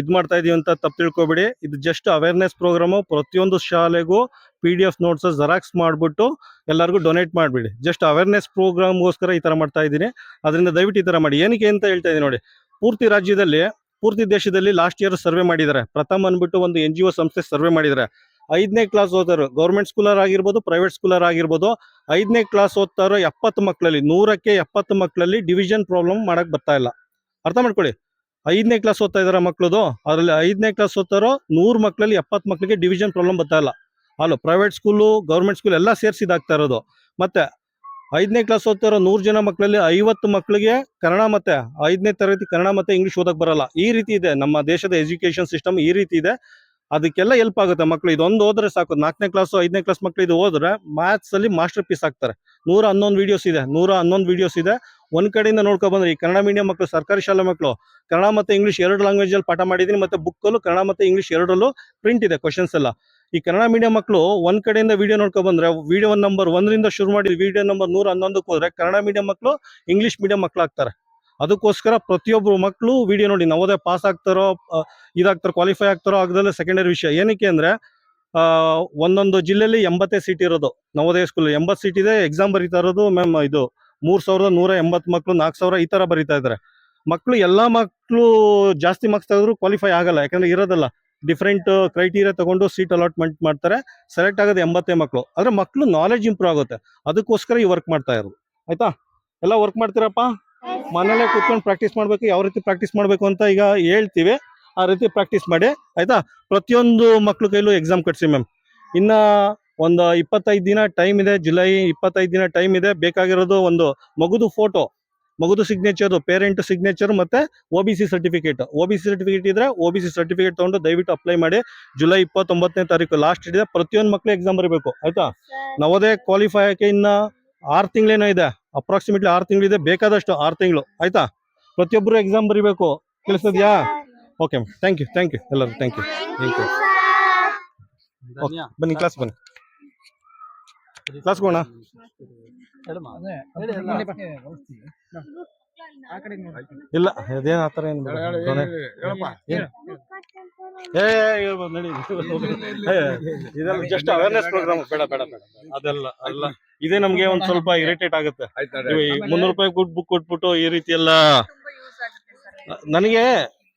ಇದು ಮಾಡ್ತಾ ಇದೀವಿ ಅಂತ ತಪ್ಪು ತಿಳ್ಕೊಬೇಡಿ. ಇದು ಜಸ್ಟ್ ಅವೇರ್ನೆಸ್ ಪ್ರೋಗ್ರಾಮು ಪ್ರತಿಯೊಂದು ಶಾಲೆಗೂ P D F notes xerox ಮಾಡಿಬಿಟ್ಟು ಎಲ್ಲರಿಗೂ ಡೊನೇಟ್ ಮಾಡಿಬಿಡಿ. ಜಸ್ಟ್ ಅವೇರ್ನೆಸ್ ಪ್ರೋಗ್ರಾಮ್ಗೋಸ್ಕರ ಈ ಥರ ಮಾಡ್ತಾ ಇದ್ದೀನಿ. ಅದರಿಂದ ದಯವಿಟ್ಟು ಈ ಥರ ಮಾಡಿ. ಏನಕ್ಕೆ ಅಂತ ಹೇಳ್ತಾ ಇದ್ದೀನಿ ನೋಡಿ. ಪೂರ್ತಿ ರಾಜ್ಯದಲ್ಲಿ, ಪೂರ್ತಿ ದೇಶದಲ್ಲಿ ಲಾಸ್ಟ್ ಇಯರ್ ಸರ್ವೆ ಮಾಡಿದ್ದಾರೆ. ಪ್ರಥಮ್ ಅಂದ್ಬಿಟ್ಟು ಒಂದು ಎನ್ ಜಿ ಸಂಸ್ಥೆ ಸರ್ವೆ ಮಾಡಿದ್ದಾರೆ. ಐದನೇ ಕ್ಲಾಸ್ ಓದೋರು ಗೌರ್ಮೆಂಟ್ ಸ್ಕೂಲರ್ ಆಗಿರ್ಬೋದು ಪ್ರೈವೇಟ್ ಸ್ಕೂಲರ್ ಆಗಿರ್ಬೋದು, ಐದನೇ ಕ್ಲಾಸ್ ಓದ್ತಾರೋ ಎಪ್ಪತ್ತು ಮಕ್ಕಳಲ್ಲಿ ನೂರಕ್ಕೆ ಎಪ್ಪತ್ತು ಮಕ್ಕಳಲ್ಲಿ ಡಿವಿಷನ್ ಪ್ರಾಬ್ಲಮ್ ಮಾಡಕ್ ಬರ್ತಾ ಇಲ್ಲ. ಅರ್ಥ ಮಾಡ್ಕೊಳ್ಳಿ. ಐದನೇ ಕ್ಲಾಸ್ ಓದ್ತಾ ಇದಾರೆ ಮಕ್ಕಳದು ಅದರಲ್ಲಿ ಐದನೇ ಕ್ಲಾಸ್ ಓದ್ತಾರೋ, ನೂರು ಮಕ್ಕಳಲ್ಲಿ ಎಪ್ಪತ್ತು ಮಕ್ಕಳಿಗೆ ಡಿವಿಷನ್ ಪ್ರಾಬ್ಲಮ್ ಬರ್ತಾ ಇಲ್ಲ. ಅಲ್ಲೋ ಪ್ರೈವೇಟ್ ಸ್ಕೂಲು ಗೌರ್ಮೆಂಟ್ ಸ್ಕೂಲ್ ಎಲ್ಲ ಸೇರಿಸಿದಾಗ್ತಾ ಇರೋದು. ಮತ್ತೆ, ಐದನೇ ಕ್ಲಾಸ್ ಓದ್ತಾರೋ, ನೂರು ಜನ ಮಕ್ಕಳಲ್ಲಿ ಐವತ್ತು ಮಕ್ಕಳಿಗೆ ಕನ್ನಡ ಮತ್ತೆ, ಐದನೇ ತರಗತಿ ಕನ್ನಡ ಮತ್ತೆ ಇಂಗ್ಲಿಷ್ ಓದಕ್ ಬರಲ್ಲ. ಈ ರೀತಿ ಇದೆ. ನಮ್ಮ ದೇಶದ ಎಜುಕೇಶನ್ ಸಿಸ್ಟಮ್ ಈ ರೀತಿ ಇದೆ. ಅದಕ್ಕೆಲ್ಲ ಹೆಲ್ಪ್ ಆಗುತ್ತೆ ಮಕ್ಕಳು ಇದೊಂದು ಹೋದ್ರೆ ಸಾಕು. ನಾಲ್ಕನೇ ಕ್ಲಾಸ್ ಐದನೇ ಕ್ಲಾಸ್ ಮಕ್ಕಳು ಇದು ಹೋದ್ರೆ ಮ್ಯಾಥ್ಸ್ ಅಲ್ಲಿ ಮಾಸ್ಟರ್ ಪೀಸ್ ಆಗ್ತಾರೆ ನೂರ ಹನ್ನೊಂದು ವಿಡಿಯೋಸ್ ಇದೆ. ನೂರ ಹನ್ನೊಂದು ವಿಡಿಯೋಸ್ ಇದೆ. ಒಂದ್ ಕಡೆಯಿಂದ ನೋಡ್ಕೊಬಂದ್ರೆ ಈ ಕನ್ನಡ ಮೀಡಿಯಂ ಮಕ್ಕಳು ಸರ್ಕಾರಿ ಶಾಲೆ ಮಕ್ಕಳು ಕನ್ನಡ ಮತ್ತೆ ಇಂಗ್ಲಿಷ್ ಎರಡು ಲ್ಯಾಂಗ್ವೇಜ್ ಅಲ್ಲಿ ಪಾಠ ಮಾಡಿದೀನಿ ಮತ್ತೆ ಬುಕ್ಕಲ್ಲೂ ಕನ್ನಡ ಮತ್ತೆ ಇಂಗ್ಲಿಷ್ ಎರಡರಲ್ಲೂ ಪ್ರಿಂಟ್ ಇದೆ ಕ್ವಶನ್ಸ್ ಎಲ್ಲ. ಈ ಕನ್ನಡ ಮೀಡಿಯಂ ಮಕ್ಕಳು ಒಂದ್ ಕಡೆಯಿಂದ ವಿಡಿಯೋ ನೋಡ್ಕೊ ಬಂದ್ರೆ ವಿಡಿಯೋ ನಂಬರ್ ಒಂದರಿಂದ ಶುರು ಮಾಡಿ ವಿಡಿಯೋ ನಂಬರ್ ನೂರ ಹನ್ನೊಂದಕ್ಕೆ ಹೋದ್ರೆ ಕನ್ನಡ ಮೀಡಿಯಂ ಮಕ್ಕಳು ಇಂಗ್ಲಿಷ್ ಮೀಡಿಯಂ ಮಕ್ಕಳು ಆಗ್ತಾರೆ ಅದಕ್ಕೋಸ್ಕರ ಪ್ರತಿಯೊಬ್ಬರು ಮಕ್ಕಳು ವಿಡಿಯೋ ನೋಡಿ, ನವೋದಯ ಪಾಸ್ ಆಗ್ತಾರೋ ಇದಾಗ್ತಾರೋ ಕ್ವಾಲಿಫೈ ಆಗ್ತಾರೋ, ಆಗದಲ್ಲ ಸೆಕೆಂಡರಿ ವಿಷಯ. ಏನಕ್ಕೆ ಅಂದ್ರೆ ಒಂದೊಂದು ಜಿಲ್ಲೆಯಲ್ಲಿ ಎಂಬತ್ತೇ ಸೀಟ್ ಇರೋದು. ನವೋದಯ ಸ್ಕೂಲ್ ಎಂಬತ್ತು ಸೀಟ್ ಇದೆ ಎಕ್ಸಾಮ್ ಬರೀತಾ ಇರೋದು ಮ್ಯಾಮ್ ಇದು ಮೂರ್ ಸಾವಿರದ ನೂರ ಎಂಬತ್ತು ಮಕ್ಕಳು ನಾಲ್ಕು ಸಾವಿರ ಈ ತರ ಬರೀತಾ ಇದ್ದಾರೆ. ಮಕ್ಕಳು ಎಲ್ಲಾ ಮಕ್ಕಳು ಜಾಸ್ತಿ ಮಾರ್ಕ್ಸ್ ತೆಗೆದ್ರು ಕ್ವಾಲಿಫೈ ಆಗಲ್ಲ, ಯಾಕಂದ್ರೆ ಇರೋದಲ್ಲ. ಡಿಫ್ರೆಂಟ್ ಕ್ರೈಟೀರಿಯಾ ತಗೊಂಡು ಸೀಟ್ ಅಲಾಟ್ಮೆಂಟ್ ಮಾಡ್ತಾರೆ ಸೆಲೆಕ್ಟ್ ಆಗೋದು ಎಂಬತ್ತೇ ಮಕ್ಕಳು ಆದರೆ ಮಕ್ಕಳು ನಾಲೆಜ್ ಇಂಪ್ರೂವ್ ಆಗುತ್ತೆ. ಅದಕ್ಕೋಸ್ಕರ ಈ ವರ್ಕ್ ಮಾಡ್ತಾ ಇರೋದು. ಆಯ್ತಾ? ಎಲ್ಲ ವರ್ಕ್ ಮಾಡ್ತೀರಪ್ಪ? ಮನೇಲೆ ಕೂತ್ಕೊಂಡು ಪ್ರಾಕ್ಟೀಸ್ ಮಾಡ್ಬೇಕು ಯಾವ ರೀತಿ ಪ್ರಾಕ್ಟೀಸ್ ಮಾಡ್ಬೇಕು ಅಂತ ಈಗ ಹೇಳ್ತೀವಿ. ಆ ರೀತಿ ಪ್ರಾಕ್ಟೀಸ್ ಮಾಡಿ ಆಯ್ತಾ? ಪ್ರತಿಯೊಂದು ಮಕ್ಳು ಕೈಲೂ ಎಕ್ಸಾಮ್ ಕಟ್ಸಿ ಮ್ಯಾಮ್ ಇನ್ನ ಒಂದು ಇಪ್ಪತ್ತೈದು ದಿನ ಟೈಮ್ ಇದೆ ಜುಲೈ ಇಪ್ಪತ್ತೈದು ದಿನ ಟೈಮ್ ಇದೆ ಬೇಕಾಗಿರೋದು ಒಂದು ಮಗುದು ಫೋಟೋ ಮಗುದು ಸಿಗ್ನೇಚರ್ ಪೇರೆಂಟ್ ಸಿಗ್ನೇಚರ್ ಮತ್ತೆ O B C certificate O B C certificate ಇದ್ರೆ ಒ ಬಿ ಸಿ ಸರ್ಟಿಫಿಕೇಟ್ ತಗೊಂಡು ದಯವಿಟ್ಟು ಅಪ್ಲೈ ಮಾಡಿ. ಜುಲೈ ಇಪ್ಪತ್ತೊಂಬತ್ತನೇ ತಾರೀಕು ಲಾಸ್ಟ್ ಇದೆ ಪ್ರತಿಯೊಂದು ಮಕ್ಕಳು ಎಕ್ಸಾಮ್ ಬರಬೇಕು ಆಯ್ತಾ? ನವೋದಯ ಕ್ವಾಲಿಫೈ ಆಗಿ ಇನ್ನ ಆರು ತಿಂಗಳೇನೋ ಇದೆ ಅಪ್ರಾಕ್ಸಿಮೇಟ್ಲಿ ಆರು ತಿಂಗಳಿದೆ ಬೇಕಾದಷ್ಟು ಆರು ತಿಂಗಳು ಆಯ್ತಾ ಪ್ರತಿಯೊಬ್ಬರು ಎಕ್ಸಾಮ್ ಬರೀಬೇಕು ತಿಳಿಸ್ತದ್ಯಾ okay ma'am thank you thank you ಎಲ್ಲರೂ ಥ್ಯಾಂಕ್ ಯು ಥ್ಯಾಂಕ್ ಯು ಬನ್ನಿ ಕ್ಲಾಸ್ ಬನ್ನಿ ಕ್ಲಾಸ್ ಹೋಗೋಣ ಇಲ್ಲ ಅದೇನ್ ಆತರ ಏನ್ ಇದೆಲ್ಲ ಜಸ್ಟ್ ಅವೇರ್ನೆಸ್ ಪ್ರೋಗ್ರಾಮ್ ಬೇಡ ಬೇಡ ಬೇಡ ಅದೆಲ್ಲ ಅಲ್ಲ. ಇದೇ ನಮ್ಗೆ ಒಂದ್ ಸ್ವಲ್ಪ ಇರಿಟೇಟ್ ಆಗುತ್ತೆ. ಮುನ್ನೂರು ರೂಪಾಯಿ ಗುಡ್ ಬುಕ್ ಕೊಟ್ಬಿಟ್ಟು ಈ ರೀತಿ ಎಲ್ಲ ನನಗೆ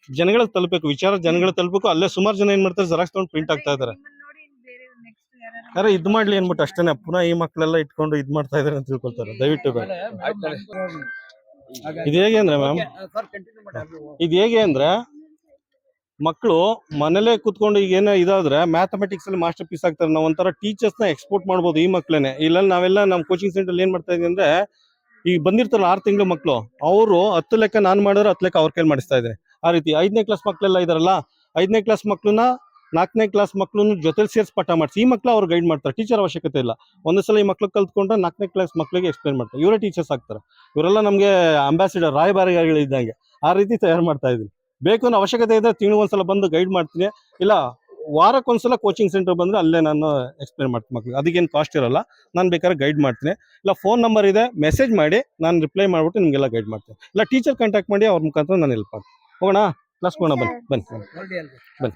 ಜನಗಳಿಗೆ ತಲುಪಬೇಕು. ವಿಚಾರ ಜನಗಳಿಗೆ ತಲುಪಬೇಕು. ಅಲ್ಲೇ ಸುಮಾರು ಜನ ಏನ್ ಮಾಡ್ತಾರೆ? ಜೆರಾಕ್ಸ್ ತಗೊಂಡು ಪ್ರಿಂಟ್ ಆಗ್ತಾ ಇದಾರೆ. ಅರೆ ಇದ್ ಮಾಡ್ಲಿ ಅನ್ಬಿಟ್ಟು ಅಷ್ಟೇನೆ. ಪುನಃ ಈ ಮಕ್ಕಳೆಲ್ಲ ಇಟ್ಕೊಂಡು ಇದ್ ಮಾಡ್ತಾ ಇದಾರೆ ಅಂತ ತಿಳ್ಕೊಳ್ತಾರೆ. ದಯವಿಟ್ಟು ಬೇಡ. ಇದು ಹೇಗೆ ಅಂದ್ರೆ ಮ್ಯಾಮ್ ಇದು ಹೇಗೆ ಅಂದ್ರೆ ಮಕ್ಕಳು ಮನೇಲೆ ಕುತ್ಕೊಂಡು ಈಗ ಏನೋ ಇದಾದ್ರೆ ಮ್ಯಾಥಮೆಟಿಕ್ಸ್ ಅಲ್ಲಿ ಮಾಸ್ಟರ್ ಪೀಸ್ ಆಗ್ತಾರೆ. ನಾವು ಒಂಥರ ಟೀಚರ್ಸ್ನ ಎಕ್ಸ್ಪೋರ್ಟ್ ಮಾಡ್ಬೋದು ಈ ಮಕ್ಳೇನೆ. ಇಲ್ಲ ನಾವೆಲ್ಲ ನಮ್ಮ ಕೋಚಿಂಗ್ ಸೆಂಟರ್ ಏನ್ ಮಾಡ್ತಾ ಇದೀವಿ ಅಂದ್ರೆ ಈಗ ಬಂದಿರ್ತಾರಲ್ಲ ಆರು ತಿಂಗಳು ಮಕ್ಕಳು ಅವರು ಹತ್ತು ಲೆಕ್ಕ ನಾನ್ ಮಾಡಿದ್ರೆ ಹತ್ತು ಲೆಕ್ಕ ಅವ್ರ ಕೈಲಿ ಮಾಡಿಸ್ತಾ ಇದ್ದಾರೆ. ಆ ರೀತಿ ಐದನೇ ಕ್ಲಾಸ್ ಮಕ್ಕಳೆಲ್ಲ ಇದಾರಲ್ಲ ಐದನೇ ಕ್ಲಾಸ್ ಮಕ್ಳನ್ನ ನಾಲ್ಕನೇ ಕ್ಲಾಸ್ ಮಕ್ಕಳನ್ನು ಜೊತೆಲಿ ಸೇರಿಸಿ ಪಾಠ ಮಾಡಿಸಿ. ಈ ಮಕ್ಳು ಅವ್ರು ಗೈಡ್ ಮಾಡ್ತಾರೆ. ಟೀಚರ್ ಅವಶ್ಯಕತೆ ಇಲ್ಲ. ಒಂದೊಂದ್ಸಲ ಈ ಮಕ್ಳು ಕಲ್ತ್ಕೊಂಡ್ರೆ ನಾಲ್ಕನೇ ಕ್ಲಾಸ್ ಮಕ್ಕಳಿಗೆ ಎಕ್ಸ್ಪ್ಲೈನ್ ಮಾಡ್ತಾರೆ. ಇವರೇ ಟೀಚರ್ಸ್ ಆಗ್ತಾರೆ. ಇವರೆಲ್ಲ ನಮಗೆ ಅಂಬಾಸಿಡರ್ ರಾಯಭಾರಿಗಳಿದ್ದಂಗೆ ಆ ರೀತಿ ತಯಾರು ಮಾಡ್ತಾ ಇದ್ದೀನಿ. ಬೇಕು ಅನ್ನೋ ಅವಶ್ಯಕತೆ ಇದ್ರೆ ತಿಂಗಳು ಒಂದ್ಸಲ ಬಂದು ಗೈಡ್ ಮಾಡ್ತೀನಿ. ಇಲ್ಲ ವಾರಕ್ಕೊಂದ್ಸಲ ಕೋಚಿಂಗ್ ಸೆಂಟರ್ ಬಂದ್ರೆ ಅಲ್ಲೇ ನಾನು ಎಕ್ಸ್ಪ್ಲೈನ್ ಮಾಡ್ತೀನಿ ಮಕ್ಳಿಗೆ. ಅದಕ್ಕೇನು ಕಾಸ್ಟ್ ಇರಲ್ಲ. ನಾನು ಬೇಕಾದ್ರೆ ಗೈಡ್ ಮಾಡ್ತೀನಿ. ಇಲ್ಲ ಫೋನ್ ನಂಬರ್ ಇದೆ ಮೆಸೇಜ್ ಮಾಡಿ, ನಾನು ರಿಪ್ಲೈ ಮಾಡ್ಬಿಟ್ಟು ನಿಮಗೆಲ್ಲ ಗೈಡ್ ಮಾಡ್ತೀನಿ. ಇಲ್ಲ ಟೀಚರ್ ಕಾಂಟ್ಯಾಕ್ಟ್ ಮಾಡಿ ಅವ್ರ ಮುಖಾಂತರ ನಾನು ಹೆಲ್ಪ್ ಮಾಡ್ತೀನಿ ಹೋಗೋಣ? ಕ್ಲಾಸ್ ಬನ್ನಿ ಬನ್ನಿ ಬನ್ನಿ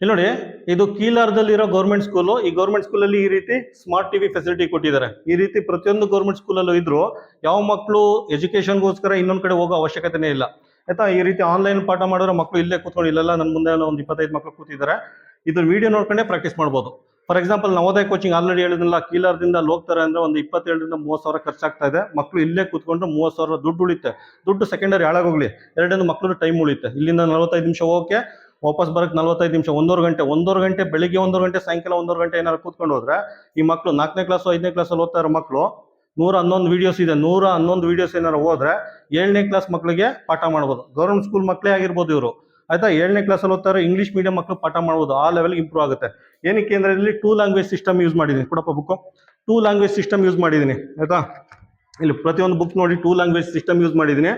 ಇಲ್ಲಿ ನೋಡಿ ಇದು ಕೀಲಾರ್ದಲ್ಲಿರೋ ಗೌರ್ಮೆಂಟ್ ಸ್ಕೂಲು ಈ ಗೌರ್ಮೆಂಟ್ ಸ್ಕೂಲಲ್ಲಿ ಈ ರೀತಿ ಸ್ಮಾರ್ಟ್ ಟಿವಿ ಫೆಸಿಲಿಟಿ ಕೊಟ್ಟಿದ್ದಾರೆ. ಈ ರೀತಿ ಪ್ರತಿಯೊಂದು ಗೌರ್ಮೆಂಟ್ ಸ್ಕೂಲಲ್ಲೂ ಇದ್ರು ಯಾವ ಮಕ್ಕಳು ಎಜುಕೇಶನ್ಗೋಸ್ಕರ ಇನ್ನೊಂದು ಕಡೆ ಹೋಗೋ ಅವಶ್ಯಕತೆನೇ ಇಲ್ಲ. ಆಯ್ತಾ? ಈ ರೀತಿ ಆನ್ಲೈನ್ ಪಾಠ ಮಾಡಿದ್ರೆ ಮಕ್ಕಳು ಇಲ್ಲೇ ಕೂತ್ಕೊಂಡು ಇಲ್ಲೆಲ್ಲ ನನ್ನ ಮುಂದೆ ಒಂದು ಇಪ್ಪತ್ತೈದು ಮಕ್ಕಳು ಕೂತಿದ್ದಾರೆ. ಇದು ವಿಡಿಯೋ ನೋಡ್ಕೊಂಡೇ ಪ್ರಾಕ್ಟೀಸ್ ಮಾಡ್ಬೋದು. For example Navodaya coaching already ಹೇಳಿದ್ನಲ್ಲ, ಕೀಲಾರದಿಂದ ಹೋಗ್ತಾರೆ ಅಂದ್ರೆ ಒಂದು ಇಪ್ಪತ್ತೇಳರಿಂದ ಮೂವತ್ತು ಸಾವಿರ ಖರ್ಚಾಗ್ತಾ ಇದೆ. ಮಕ್ಕಳು ಇಲ್ಲೇ ಕೂತ್ಕೊಂಡು ಮೂವತ್ತು ಸಾವಿರ ದುಡ್ಡು ಉಳಿತೆ ದುಡ್ಡು ಸೆಕೆಂಡರಿ ಹಾಳಾಗೋಗ್ಲಿ. ಎರಡನೇ ಮಕ್ಕಳು ಟೈಮ್ ಉಳಿತೆ ಇಲ್ಲಿಂದ ನಲವತ್ತೈದು ನಿಮಿಷ ಹೋಗಕ್ಕೆ, ವಾಪಸ್ ಬರಕ್ ನಲವತ್ತೈದು ನಿಮಿಷ, ಒಂದೂವರೆ ಗಂಟೆ ಒಂದೂವರೆ ಗಂಟೆ, ಬೆಳಿಗ್ಗೆ ಒಂದೂವರೆ ಗಂಟೆ, ಸಾಯಂಕಾಲ ಒಂದೂವರೆ ಗಂಟೆ ಏನಾದ್ರು ಕೂತ್ಕೊಂಡು ಹೋದ್ರೆ, ಈ ಮಕ್ಕಳು ನಾಲ್ಕನೇ ಕ್ಲಾಸ್ ಐದನೇ ಕ್ಲಾಸಲ್ಲಿ ಓದ್ತಾ ಇರೋ ಮಕ್ಕಳು ನೂರ ಹನ್ನೊಂದು ವೀಡಿಯೋಸ್ ಇದೆ. ನೂರ ಹನ್ನೊಂದು ವೀಡಿಯೋಸ್ ಏನಾರು ಹೋದ್ರೆ, ಏಳನೇ ಕ್ಲಾಸ್ ಮಕ್ಕಳಿಗೆ ಪಾಠ ಮಾಡ್ಬೋದು. ಗೌರ್ಮೆಂಟ್ ಸ್ಕೂಲ್ ಮಕ್ಕಳೇ ಆಗಿರ್ಬೋದು ಇವರು. ಆಯ್ತಾ? ಏಳನೇ ಕ್ಲಾಸಲ್ಲಿ ಓದ್ತಾರೆ ಇಂಗ್ಲೀಷ್ ಮೀಡಿಯಂ ಮಕ್ಕಳು ಪಾಠ ಮಾಡ್ಬೋದು. ಆ ಲೆವೆಲ್ಗೆ ಇಂಪ್ರೂವ್ ಆಗುತ್ತೆ. ಏನಕ್ಕೆ ಅಂದ್ರೆ ಇಲ್ಲಿ ಟೂ ಲ್ಯಾಂಗ್ವೇಜ್ ಸಿಸ್ಟಮ್ ಯೂಸ್ ಮಾಡಿದ್ದೀನಿ. ಕೊಡಪ್ಪ book two language system use ಮಾಡಿದ್ದೀನಿ. ಆಯ್ತಾ? ಇಲ್ಲಿ ಪ್ರತಿಯೊಂದು ಬುಕ್ ನೋಡಿ ಟೂ ಲ್ಯಾಂಗ್ವೇಜ್ ಸಿಸ್ಟಮ್ ಯೂಸ್ ಮಾಡಿದ್ದೀನಿ.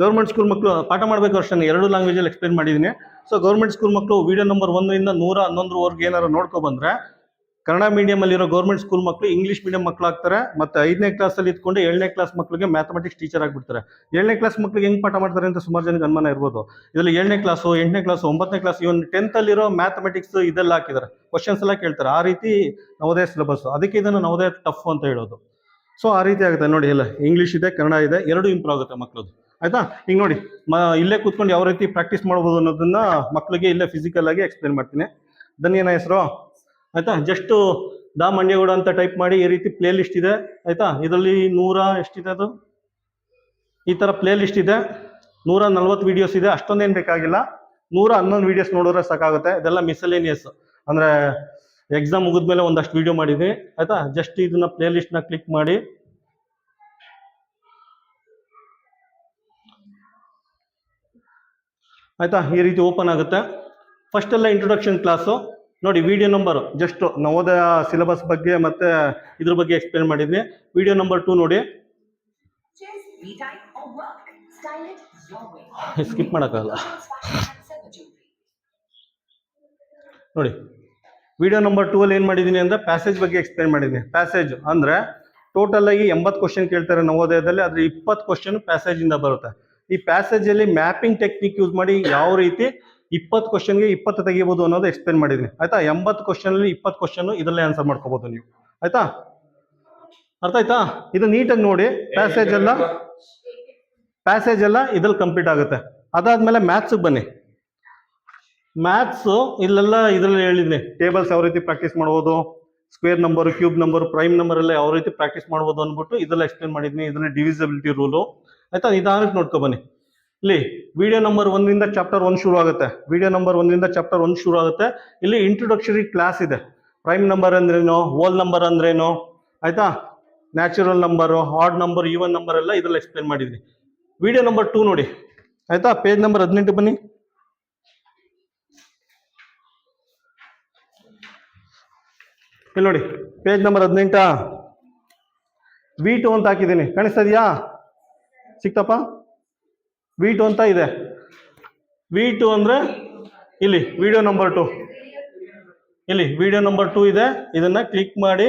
ಗೌರ್ಮೆಂಟ್ ಸ್ಕೂಲ್ ಮಕ್ಕಳು ಪಾಠ ಮಾಡಬೇಕು ಅಷ್ಟೇ ಎರಡು ಲ್ಯಾಂಗ್ವೇಜಲ್ಲಿ ಎಕ್ಸ್ಪ್ಲೇನ್ ಮಾಡಿದ್ದೀನಿ. ಸೊ ಗೌರ್ಮೆಂಟ್ ಸ್ಕೂಲ್ ಮಕ್ಕಳು ವಿಡಿಯೋ ನಂಬರ್ ಒಂದರಿಂದ ನೂರ ಹನ್ನೊಂದರವರೆಗೆ ಏನಾರು ನೋಡ್ಕೊ ಬಂದ್ರೆ ಕನ್ನಡ ಮೀಡಿಯಂ ಅಲ್ಲಿರೋ ಗೌರ್ಮೆಂಟ್ ಸ್ಕೂಲ್ ಮಕ್ಕಳು ಇಂಗ್ಲೀಷ್ ಮೀಡಿಯಂ ಮಕ್ಕಳು ಆಗ್ತಾರೆ ಮತ್ತೆ ಐದನೇ ಕ್ಲಾಸಲ್ಲಿ ಇದ್ಕೊಂಡು ಏಳನೇ ಕ್ಲಾಸ್ ಮಕ್ಕಳಿಗೆ ಮ್ಯಾಥಮೆಟಿಕ್ಸ್ ಟೀಚರ್ ಆಗಿಬಿಡ್ತಾರೆ. ಏಳನೇ ಕ್ಲಾಸ್ ಮಕ್ಕಳಿಗೆ ಹೆಂಗ್ ಪಾಠ ಮಾಡ್ತಾರೆ ಅಂತ ಸುಮಾರು ಜನಕ್ಕೆ ಅನುಮಾನ ಇರ್ಬೋದು. ಇದರಲ್ಲಿ ಏಳನೇ ಕ್ಲಾಸು ಎಂಟನೇ ಕ್ಲಾಸು ಒಂಬತ್ತನೇ ಕ್ಲಾಸ್ ಇವನ್ ಟೆಂತಲ್ಲಿರೋ ಮ್ಯಾಥಮೆಟಿಕ್ಸ್ ಇದೆಲ್ಲ ಹಾಕಿದ್ದಾರೆ. ಕ್ವಶನ್ಸ್ ಎಲ್ಲ ಕೇಳ್ತಾರೆ. ಆ ರೀತಿ ನವೋದಯ ಸಿಲೆಬಸ್ ಅದಕ್ಕೆ ಇದನ್ನು ನವೋದಯ ಟಫ್ ಅಂತ ಹೇಳೋದು. ಸೊ ಆ ರೀತಿ ಆಗುತ್ತೆ. ನೋಡಿ ಇಲ್ಲ ಇಂಗ್ಲೀಷ್ ಇದೆ, ಕನ್ನಡ ಇದೆ, ಎರಡೂ ಇಂಪ್ರೂವ್ ಆಗುತ್ತೆ ಮಕ್ಕಳದು ಆಯ್ತಾ? ಈಗ ನೋಡಿ, ಮ, ಇಲ್ಲೇ ಕೂತ್ಕೊಂಡು ಯಾವ ರೀತಿ ಪ್ರಾಕ್ಟೀಸ್ ಮಾಡ್ಬೋದು ಅನ್ನೋದನ್ನ ಮಕ್ಕಳಿಗೆ ಇಲ್ಲೇ ಫಿಸಿಕಲ್ ಆಗಿ ಎಕ್ಸ್ಪ್ಲೇನ್ ಮಾಡ್ತೀನಿ. ಧನ್ಯನ ಹೆಸರು. ಆಯ್ತಾ? ಜಸ್ಟ್ ದಾ ಮಂಡ್ಯಗೌಡ ಅಂತ ಟೈಪ್ ಮಾಡಿ ಈ ರೀತಿ ಪ್ಲೇ ಲಿಸ್ಟ್ ಇದೆ. ಆಯ್ತಾ? ಇದರಲ್ಲಿ ನೂರ ಎಷ್ಟಿದೆ ಅದು? ಈ ತರ ಪ್ಲೇ ಲಿಸ್ಟ್ ಇದೆ. ನೂರ ನಲ್ವತ್ತು ವಿಡಿಯೋಸ್ ಇದೆ. ಅಷ್ಟೊಂದೇನು ಬೇಕಾಗಿಲ್ಲ. ನೂರ ಹನ್ನೊಂದು ವಿಡಿಯೋಸ್ ನೋಡಿದ್ರೆ ಸಾಕಾಗುತ್ತೆ. ಇದೆಲ್ಲ ಮಿಸಲೇನಿಯಸ್ ಅಂದ್ರೆ ಎಕ್ಸಾಮ್ ಮುಗಿದ್ಮೇಲೆ ಒಂದಷ್ಟು ವಿಡಿಯೋ ಮಾಡಿದ್ವಿ. ಆಯ್ತಾ? ಜಸ್ಟ್ ಇದನ್ನ ಪ್ಲೇ ಲಿಸ್ಟ್ನ ಕ್ಲಿಕ್ ಮಾಡಿ. ಆಯ್ತಾ? ಈ ರೀತಿ ಓಪನ್ ಆಗುತ್ತೆ. ಫಸ್ಟ್ ಎಲ್ಲ ಇಂಟ್ರೊಡಕ್ಷನ್ ಕ್ಲಾಸು ನೋಡಿ video number just Navodaya syllabus ಬಗ್ಗೆ ಮತ್ತೆ ಇದ್ರ ಬಗ್ಗೆ ಎಕ್ಸ್ಪ್ಲೇನ್ ಮಾಡಿದ್ವಿ ವಿಡಿಯೋ ನಂಬರ್ ಟೂ ನೋಡಿ. [LAUGHS] ಸ್ಕಿಪ್ ಮಾಡೋಕ್ಕಾಗಲ್ಲ. ನೋಡಿ ವಿಡಿಯೋ ನಂಬರ್ ಟೂ ಅಲ್ಲಿ ಏನು ಮಾಡಿದ್ದೀನಿ ಅಂದರೆ ಪ್ಯಾಸೇಜ್ ಬಗ್ಗೆ ಎಕ್ಸ್ಪ್ಲೇನ್ ಮಾಡಿದ್ದೀನಿ ಪ್ಯಾಸೇಜ್ ಅಂದರೆ ಟೋಟಲ್ ಆಗಿ ಎಂಬತ್ತು ಕ್ವಶನ್ ಕೇಳ್ತಾರೆ ನವೋದಯದಲ್ಲಿ ಅದ್ರ ಇಪ್ಪತ್ತು ಕ್ವಶನ್ ಪ್ಯಾಸೇಜಿಂದ ಬರುತ್ತೆ. ಈ ಪ್ಯಾಸೇಜಲ್ಲಿ ಮ್ಯಾಪಿಂಗ್ ಟೆಕ್ನಿಕ್ ಯೂಸ್ ಮಾಡಿ ಯಾವ ರೀತಿ ಇಪ್ಪತ್ತು ಕ್ವಶನ್ಗೆ ಇಪ್ಪತ್ತು ತೆಗಿಬೋದು ಅನ್ನೋದು ಎಕ್ಸ್ಪ್ಲೇನ್ ಮಾಡಿದ್ದೀನಿ ಆಯ್ತಾ? ಎಂಬತ್ತು ಕ್ವಶನಲ್ಲಿ ಇಪ್ಪತ್ತು ಕ್ವಶನ್ ಇದರಲ್ಲೇ ಆನ್ಸರ್ ಮಾಡ್ಕೋಬೋದು ನೀವು. ಆಯ್ತಾ? ಅರ್ಥ ಆಯ್ತಾ? ಇದು ನೀಟಾಗಿ ನೋಡಿ. ಪ್ಯಾಸೇಜ್ ಎಲ್ಲ? ಪ್ಯಾಸೇಜ್ ಎಲ್ಲ ಇದ್ರಲ್ಲಿ ಕಂಪ್ಲೀಟ್ ಆಗುತ್ತೆ. ಅದಾದ್ಮೇಲೆ ಮ್ಯಾಥ್ಸ್ಗೆ ಬನ್ನಿ. ಮ್ಯಾಥ್ಸು ಇಲ್ಲೆಲ್ಲ ಇದರಲ್ಲಿ ಹೇಳಿದ್ನಿ. ಟೇಬಲ್ಸ್ ಯಾವ ರೀತಿ ಪ್ರಾಕ್ಟೀಸ್ ಮಾಡ್ಬೋದು? Square number cube number prime number ಎಲ್ಲ ಯಾವ ರೀತಿ ಪ್ರಾಕ್ಟೀಸ್ ಮಾಡ್ಬೋದು ಅಂದ್ಬಿಟ್ಟು ಇದೆಲ್ಲ ಎಕ್ಸ್ಪ್ಲೇನ್ ಮಾಡಿದ್ನಿ. ಇದನ್ನ ಡಿವಿಸಿಬಿಲಿಟಿ ರೂಲು ಆಯ್ತಾ? ನಿಧಾನಕ್ಕೆ ನೋಡ್ಕೊ ಬನ್ನಿ. ಇಲ್ಲಿ ವಿಡಿಯೋ ನಂಬರ್ ಒಂದರಿಂದ ಚಾಪ್ಟರ್ ಒನ್ ಶುರು ಆಗುತ್ತೆ. ವಿಡಿಯೋ ನಂಬರ್ ಒಂದರಿಂದ ಚಾಪ್ಟರ್ ಒನ್ ಶುರು ಆಗುತ್ತೆ. ಇಲ್ಲಿ ಇಂಟ್ರೊಡಕ್ಷರಿ ಕ್ಲಾಸ್ ಇದೆ. ಪ್ರೈಮ್ ನಂಬರ್ ಅಂದ್ರೇನು ಹೋಲ್ ನಂಬರ್ ಅಂದ್ರೇನು, ಆಯ್ತಾ? Natural number odd number even number ಎಲ್ಲ ಇದೆಲ್ಲ ಎಕ್ಸ್ಪ್ಲೇನ್ ಮಾಡಿದ್ವಿ. ವಿಡಿಯೋ ನಂಬರ್ ಟೂ ನೋಡಿ. ಆಯ್ತಾ? ಪೇಜ್ ನಂಬರ್ ಹದಿನೆಂಟು ಬನ್ನಿ. ಇಲ್ಲಿ ನೋಡಿ ಪೇಜ್ ನಂಬರ್ ಹದಿನೆಂಟಾ? ವಿ ಟು ಅಂತ ಹಾಕಿದ್ದೀನಿ. ಕಾಣಿಸ್ತಾ ಇದೆಯಾ? ಸಿಕ್ತಪ್ಪ? ವಿ ಟು ಅಂತ ಇದೆ. ವಿ ಟು ಅಂದರೆ ಇಲ್ಲಿ ವಿಡಿಯೋ ನಂಬರ್ ಟು ಇಲ್ಲಿ ವಿಡಿಯೋ ನಂಬರ್ ಟು ಇದೆ. ಇದನ್ನ ಕ್ಲಿಕ್ ಮಾಡಿ.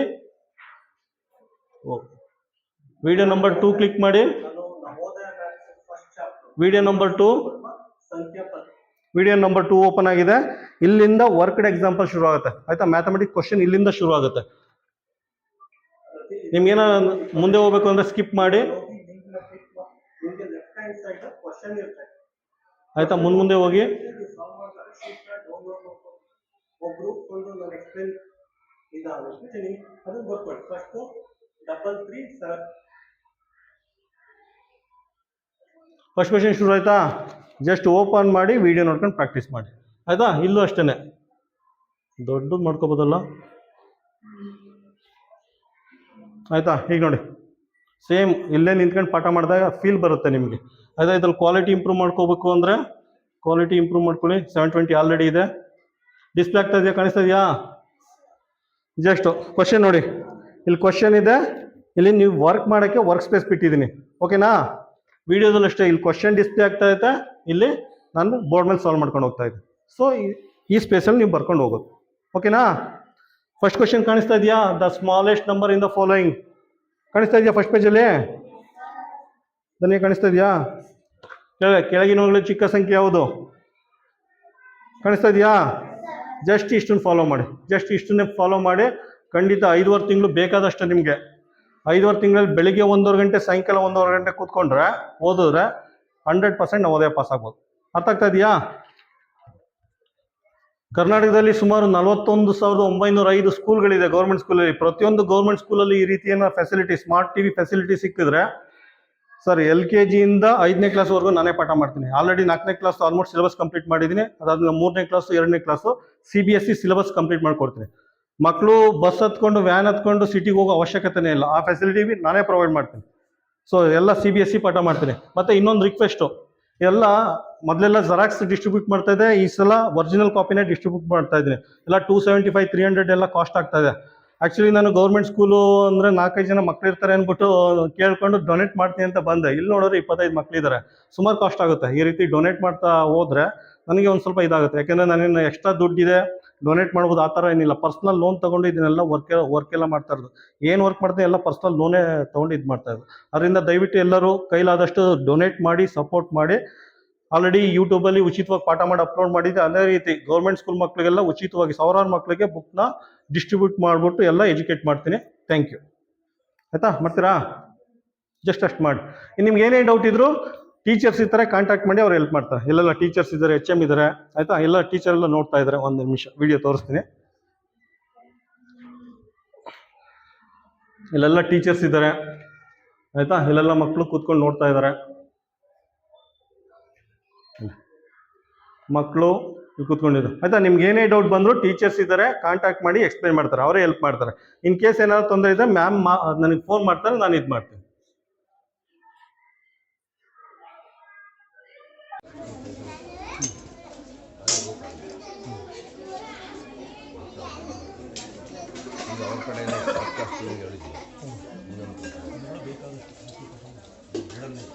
ವಿಡಿಯೋ ನಂಬರ್ ಟು ಕ್ಲಿಕ್ ಮಾಡಿ. Video number two video number two open ಆಗಿದೆ. ಇಲ್ಲಿಂದ ವರ್ಕ್ಡ್ ಎಕ್ಸಾಂಪಲ್ ಶುರು ಆಗುತ್ತೆ. ಆಯ್ತಾ? ಮ್ಯಾಥಮೆಟಿಕ್ ಕ್ವಶನ್ ಇಲ್ಲಿಂದ ಶುರು ಆಗುತ್ತೆ. ನಿಮ್ಗೇನ ಮುಂದೆ ಹೋಗ್ಬೇಕು ಅಂದ್ರೆ ಸ್ಕಿಪ್ ಮಾಡಿ. ಆಯ್ತಾ, ಮುಂದ್ ಮುಂದೆ ಹೋಗಿ.
ಒಬ್ರು ಒಂದು ಎಕ್ಸ್ಪ್ಲೇನ್ ಇದಾಗ್ಬಿಡ್ತೀನಿ ಅದನ್ನ ಬರ್ಕೊಳ್ಳಿ first double three sir
first question ಶುರು ಆಯ್ತಾ? ಜಸ್ಟ್ ಓಪನ್ ಮಾಡಿ ವಿಡಿಯೋ ನೋಡ್ಕೊಂಡು ಪ್ರಾಕ್ಟೀಸ್ ಮಾಡಿ. ಆಯ್ತಾ? ಇಲ್ಲೂ ಅಷ್ಟೇನೆ. ದೊಡ್ಡದು ಮಾಡ್ಕೋಬೋದಲ್ಲ? ಆಯ್ತಾ ಈಗ ನೋಡಿ. ಸೇಮ್ ಇಲ್ಲೇ ನಿಂತ್ಕೊಂಡು ಪಾಠ ಮಾಡಿದಾಗ ಫೀಲ್ ಬರುತ್ತೆ ನಿಮಗೆ. ಅದೇ ಇದ್ರಲ್ಲಿ ಕ್ವಾಲಿಟಿ ಇಂಪ್ರೂವ್ ಮಾಡ್ಕೋಬೇಕು ಅಂದರೆ ಕ್ವಾಲಿಟಿ ಇಂಪ್ರೂವ್ ಮಾಡ್ಕೊಳ್ಳಿ. ಸೆವೆನ್ ಟ್ವೆಂಟಿ ಆಲ್ರೆಡಿ ಇದೆ. ಡಿಸ್ಪ್ಲೇ ಆಗ್ತಾ ಇದೆಯಾ? ಕಾಣಿಸ್ತಾ ಇದೆಯಾ? ಜಸ್ಟ್ ಕ್ವಶನ್ ನೋಡಿ. ಇಲ್ಲಿ ಕ್ವಶನ್ ಇದೆ. ಇಲ್ಲಿ ನೀವು ವರ್ಕ್ ಮಾಡೋಕ್ಕೆ ವರ್ಕ್ ಸ್ಪೇಸ್ ಬಿಟ್ಟಿದ್ದೀನಿ. ಓಕೆನಾ ವಿಡಿಯೋದಲ್ಲಿ ಅಷ್ಟೇ ಇಲ್ಲಿ ಕ್ವಶನ್ ಡಿಸ್ಪ್ಲೇ ಆಗ್ತಾ ಇದೆ. ಇಲ್ಲಿ ನಾನು ಬೋರ್ಡ್ ಮೇಲೆ ಸಾಲ್ವ್ ಮಾಡ್ಕೊಂಡು ಹೋಗ್ತಾ ಇದ್ದೆ. ಸೊ ಈ ಸ್ಪೇಸಲ್ಲಿ ನೀವು ಬರ್ಕೊಂಡು ಹೋಗೋದು. ಓಕೆನಾ ಫಸ್ಟ್ ಕ್ವಶನ್ ಕಾಣಿಸ್ತಾ ಇದೆಯಾ? The smallest number in the following ಕಾಣಿಸ್ತಾ ಇದೆಯಾ ಫಸ್ಟ್ ಪೇಜಲ್ಲಿ ನನಗೆ ಕಾಣಿಸ್ತಾ ಇದೆಯಾ? ಕೆಳಗೆ ಕೆಳಗಿನವುಗಳು ಚಿಕ್ಕ ಸಂಖ್ಯೆ ಯಾವುದು? ಕಾಣಿಸ್ತಾ ಇದೆಯಾ? ಜಸ್ಟ್ ಇಷ್ಟನ್ನು ಫಾಲೋ ಮಾಡಿ. ಜಸ್ಟ್ ಇಷ್ಟನ್ನೇ ಫಾಲೋ ಮಾಡಿ. ಖಂಡಿತ ಐದುವರೆ ತಿಂಗಳು ಬೇಕಾದಷ್ಟು ನಿಮಗೆ. ಐದುವರೆ ತಿಂಗಳಲ್ಲಿ ಬೆಳಿಗ್ಗೆ ಒಂದೂವರೆ ಗಂಟೆ, ಸಾಯಂಕಾಲ ಒಂದೂವರೆ ಗಂಟೆ ಕೂತ್ಕೊಂಡ್ರೆ, ಓದಿದ್ರೆ ಹಂಡ್ರೆಡ್ ಪರ್ಸೆಂಟ್ ನವೋದಯ ಪಾಸ್ ಆಗ್ಬೋದು. ಅರ್ಥ ಆಗ್ತಾ ಇದೆಯಾ? ಕರ್ನಾಟಕದಲ್ಲಿ ಸುಮಾರು ನಲವತ್ತೊಂದು ಸಾವಿರದ ಒಂಬೈನೂರ ಐದು ಸ್ಕೂಲ್ಗಳಿದೆ ಗೌರ್ಮೆಂಟ್ ಸ್ಕೂಲಲ್ಲಿ ಪ್ರತಿಯೊಂದು ಗೌರ್ಮೆಂಟ್ ಸ್ಕೂಲಲ್ಲಿ ಈ ರೀತಿಯ ಫೆಸಿಲಿಟಿ ಸ್ಮಾರ್ಟ್ ಟಿವಿ ಫೆಸಿಲಿಟಿ ಸಿಕ್ಕಿದ್ರೆ ಸರ್, ಎಲ್ ಕೆ ಜಿಯಿಂದ ಐದನೇ ಕ್ಲಾಸ್ವರೆಗೂ ನಾನೇ ಪಾಠ ಮಾಡ್ತೀನಿ. ಆಲ್ರೆಡಿ ನಾಲ್ಕನೇ ಕ್ಲಾಸ್ ಆಲ್ಮೋಸ್ಟ್ ಸಿಲೆಬಸ್ ಕಂಪ್ಲೀಟ್ ಮಾಡಿದ್ದೀನಿ ಅದಾದ್ಮೇಲೆ ಮೂರನೇ ಕ್ಲಾಸು ಎರಡನೇ class C B S C syllabus complete ಮಾಡ್ಕೊಡ್ತೀನಿ. ಮಕ್ಕಳು ಬಸ್ ಹತ್ಕೊಂಡು ವ್ಯಾನ್ ಹತ್ಕೊಂಡು ಸಿಟಿಗೆ ಹೋಗೋ ಅವಶ್ಯಕತೆನೇ ಇಲ್ಲ. ಆ ಫೆಸಿಲಿಟಿ ನಾನೇ ಪ್ರೊವೈಡ್ ಮಾಡ್ತೀನಿ. ಸೊ ಎಲ್ಲ ಸಿ ಬಿ ಎಸ್ ಸಿ ಪಾಠ ಮಾಡ್ತೀನಿ. ಮತ್ತೆ ಇನ್ನೊಂದು ರಿಕ್ವೆಸ್ಟು ಎಲ್ಲ ಮೊದಲೆಲ್ಲ ಜೆರಾಕ್ಸ್ ಡಿಸ್ಟ್ರಿಬ್ಯೂಟ್ ಮಾಡ್ತಾ ಇದೆ, ಈ ಸಲ ಒರಿಜಿನಲ್ ಕಾಪಿನೇ ಡಿಸ್ಟ್ರಿಬ್ಯೂಟ್ ಮಾಡ್ತಾ ಇದ್ದೀನಿ. ಎಲ್ಲ two seventy five three hundred ಎಲ್ಲ ಕಾಸ್ಟ್ ಆಗ್ತಾ ಇದೆ. ಆ್ಯಕ್ಚುಲಿ ನಾನು ಗೌರ್ಮೆಂಟ್ ಸ್ಕೂಲು ಅಂದರೆ ನಾಲ್ಕೈದು ಜನ ಮಕ್ಳು ಇರ್ತಾರೆ ಅಂದ್ಬಿಟ್ಟು ಕೇಳ್ಕೊಂಡು ಡೊನೇಟ್ ಮಾಡ್ತೀನಿ ಅಂತ ಬಂದೆ. ಇಲ್ಲಿ ನೋಡಿದ್ರೆ ಇಪ್ಪತ್ತೈದು ಮಕ್ಳಿದ್ದಾರೆ ಸುಮಾರು ಕಾಸ್ಟ್ ಆಗುತ್ತೆ. ಈ ರೀತಿ ಡೊನೇಟ್ ಮಾಡ್ತಾ ಹೋದ್ರೆ ನನಗೆ ಒಂದು ಸ್ವಲ್ಪ ಇದಾಗುತ್ತೆ. ಯಾಕೆಂದರೆ ನಾನೇನು ಎಕ್ಸ್ಟ್ರಾ ದುಡ್ಡಿದೆ. ಡೊನೇಟ್ ಮಾಡ್ಬೋದು, ಆ ಥರ ಏನಿಲ್ಲ. ಪರ್ಸ್ನಲ್ ಲೋನ್ ತೊಗೊಂಡು ಇದನ್ನೆಲ್ಲ ವರ್ಕ್ ವರ್ಕ್ ಎಲ್ಲ ಮಾಡ್ತಾ ಇರೋದು. ಏನು ವರ್ಕ್ ಮಾಡ್ತಾರೆ ಎಲ್ಲ ಪರ್ಸ್ನಲ್ ಲೋನೇ ತೊಗೊಂಡು ಇದು ಮಾಡ್ತಾ ಇರೋದು. ಅದರಿಂದ ದಯವಿಟ್ಟು ಎಲ್ಲರೂ ಕೈಲಾದಷ್ಟು ಡೊನೇಟ್ ಮಾಡಿ ಸಪೋರ್ಟ್ ಮಾಡಿ. ಆಲ್ರೆಡಿ ಯೂಟ್ಯೂಬಲ್ಲಿ ಉಚಿತವಾಗಿ ಪಾಠ ಮಾಡಿ ಅಪ್ಲೋಡ್ ಮಾಡಿದ್ದೆ ಅದೇ ರೀತಿ ಗೌರ್ಮೆಂಟ್ ಸ್ಕೂಲ್ ಮಕ್ಕಳಿಗೆಲ್ಲ ಉಚಿತವಾಗಿ ಸಾವಿರಾರು ಮಕ್ಕಳಿಗೆ ಬುಕ್ನ ಡಿಸ್ಟ್ರಿಬ್ಯೂಟ್ ಮಾಡಿಬಿಟ್ಟು ಎಲ್ಲ ಎಜುಕೇಟ್ ಮಾಡ್ತೀನಿ. ಥ್ಯಾಂಕ್ ಯು ಆಯಿತಾ? ಮಾಡ್ತೀರಾ? ಜಸ್ಟ್ ಅಷ್ಟು ಮಾಡಿ. ನಿಮ್ಗೆ ಏನೇ ಡೌಟ್ ಇದ್ರು ಟೀಚರ್ಸ್ ಇದ್ದಾರೆ ಕಾಂಟ್ಯಾಕ್ಟ್ ಮಾಡಿ ಅವ್ರು ಹೆಲ್ಪ್ ಮಾಡ್ತಾರೆ. ಇಲ್ಲೆಲ್ಲ ಟೀಚರ್ಸ್ ಇದ್ದಾರೆ ಎಚ್ ಎಂ ಇದ್ದಾರೆ ಆಯ್ತಾ? ಎಲ್ಲ ಟೀಚರ್ ಎಲ್ಲ ನೋಡ್ತಾ ಇದ್ದಾರೆ ಒಂದು ನಿಮಿಷ ವಿಡಿಯೋ ತೋರಿಸ್ತೀನಿ. ಇಲ್ಲೆಲ್ಲ ಟೀಚರ್ಸ್ ಇದ್ದಾರೆ ಆಯಿತಾ? ಇಲ್ಲೆಲ್ಲ ಮಕ್ಕಳು ಕೂತ್ಕೊಂಡು ನೋಡ್ತಾ ಇದ್ದಾರೆ ಮಕ್ಕಳು ಕೂತ್ಕೊಂಡಿದ್ರು. ಆಯ್ತಾ? ನಿಮ್ಗೆ ಏನೇ ಡೌಟ್ ಬಂದರೂ ಟೀಚರ್ಸ್ ಇದ್ದಾರೆ ಕಾಂಟ್ಯಾಕ್ಟ್ ಮಾಡಿ ಎಕ್ಸ್ಪ್ಲೈನ್ ಮಾಡ್ತಾರೆ. ಅವರೇ ಹೆಲ್ಪ್ ಮಾಡ್ತಾರೆ. ಇನ್ ಕೇಸ್ ಏನಾದ್ರು ತೊಂದರೆ ಇದ್ದರೆ ಮ್ಯಾಮ್ ನನಗೆ ಫೋನ್ ಮಾಡ್ತಾರೆ, ನಾನು ಇದು ಮಾಡ್ತೀನಿ.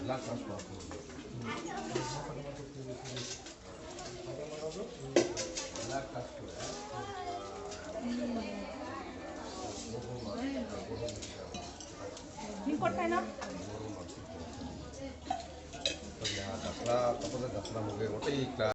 ದಸರಾ कल्याण दसरा तपस दसरा मुखे वटी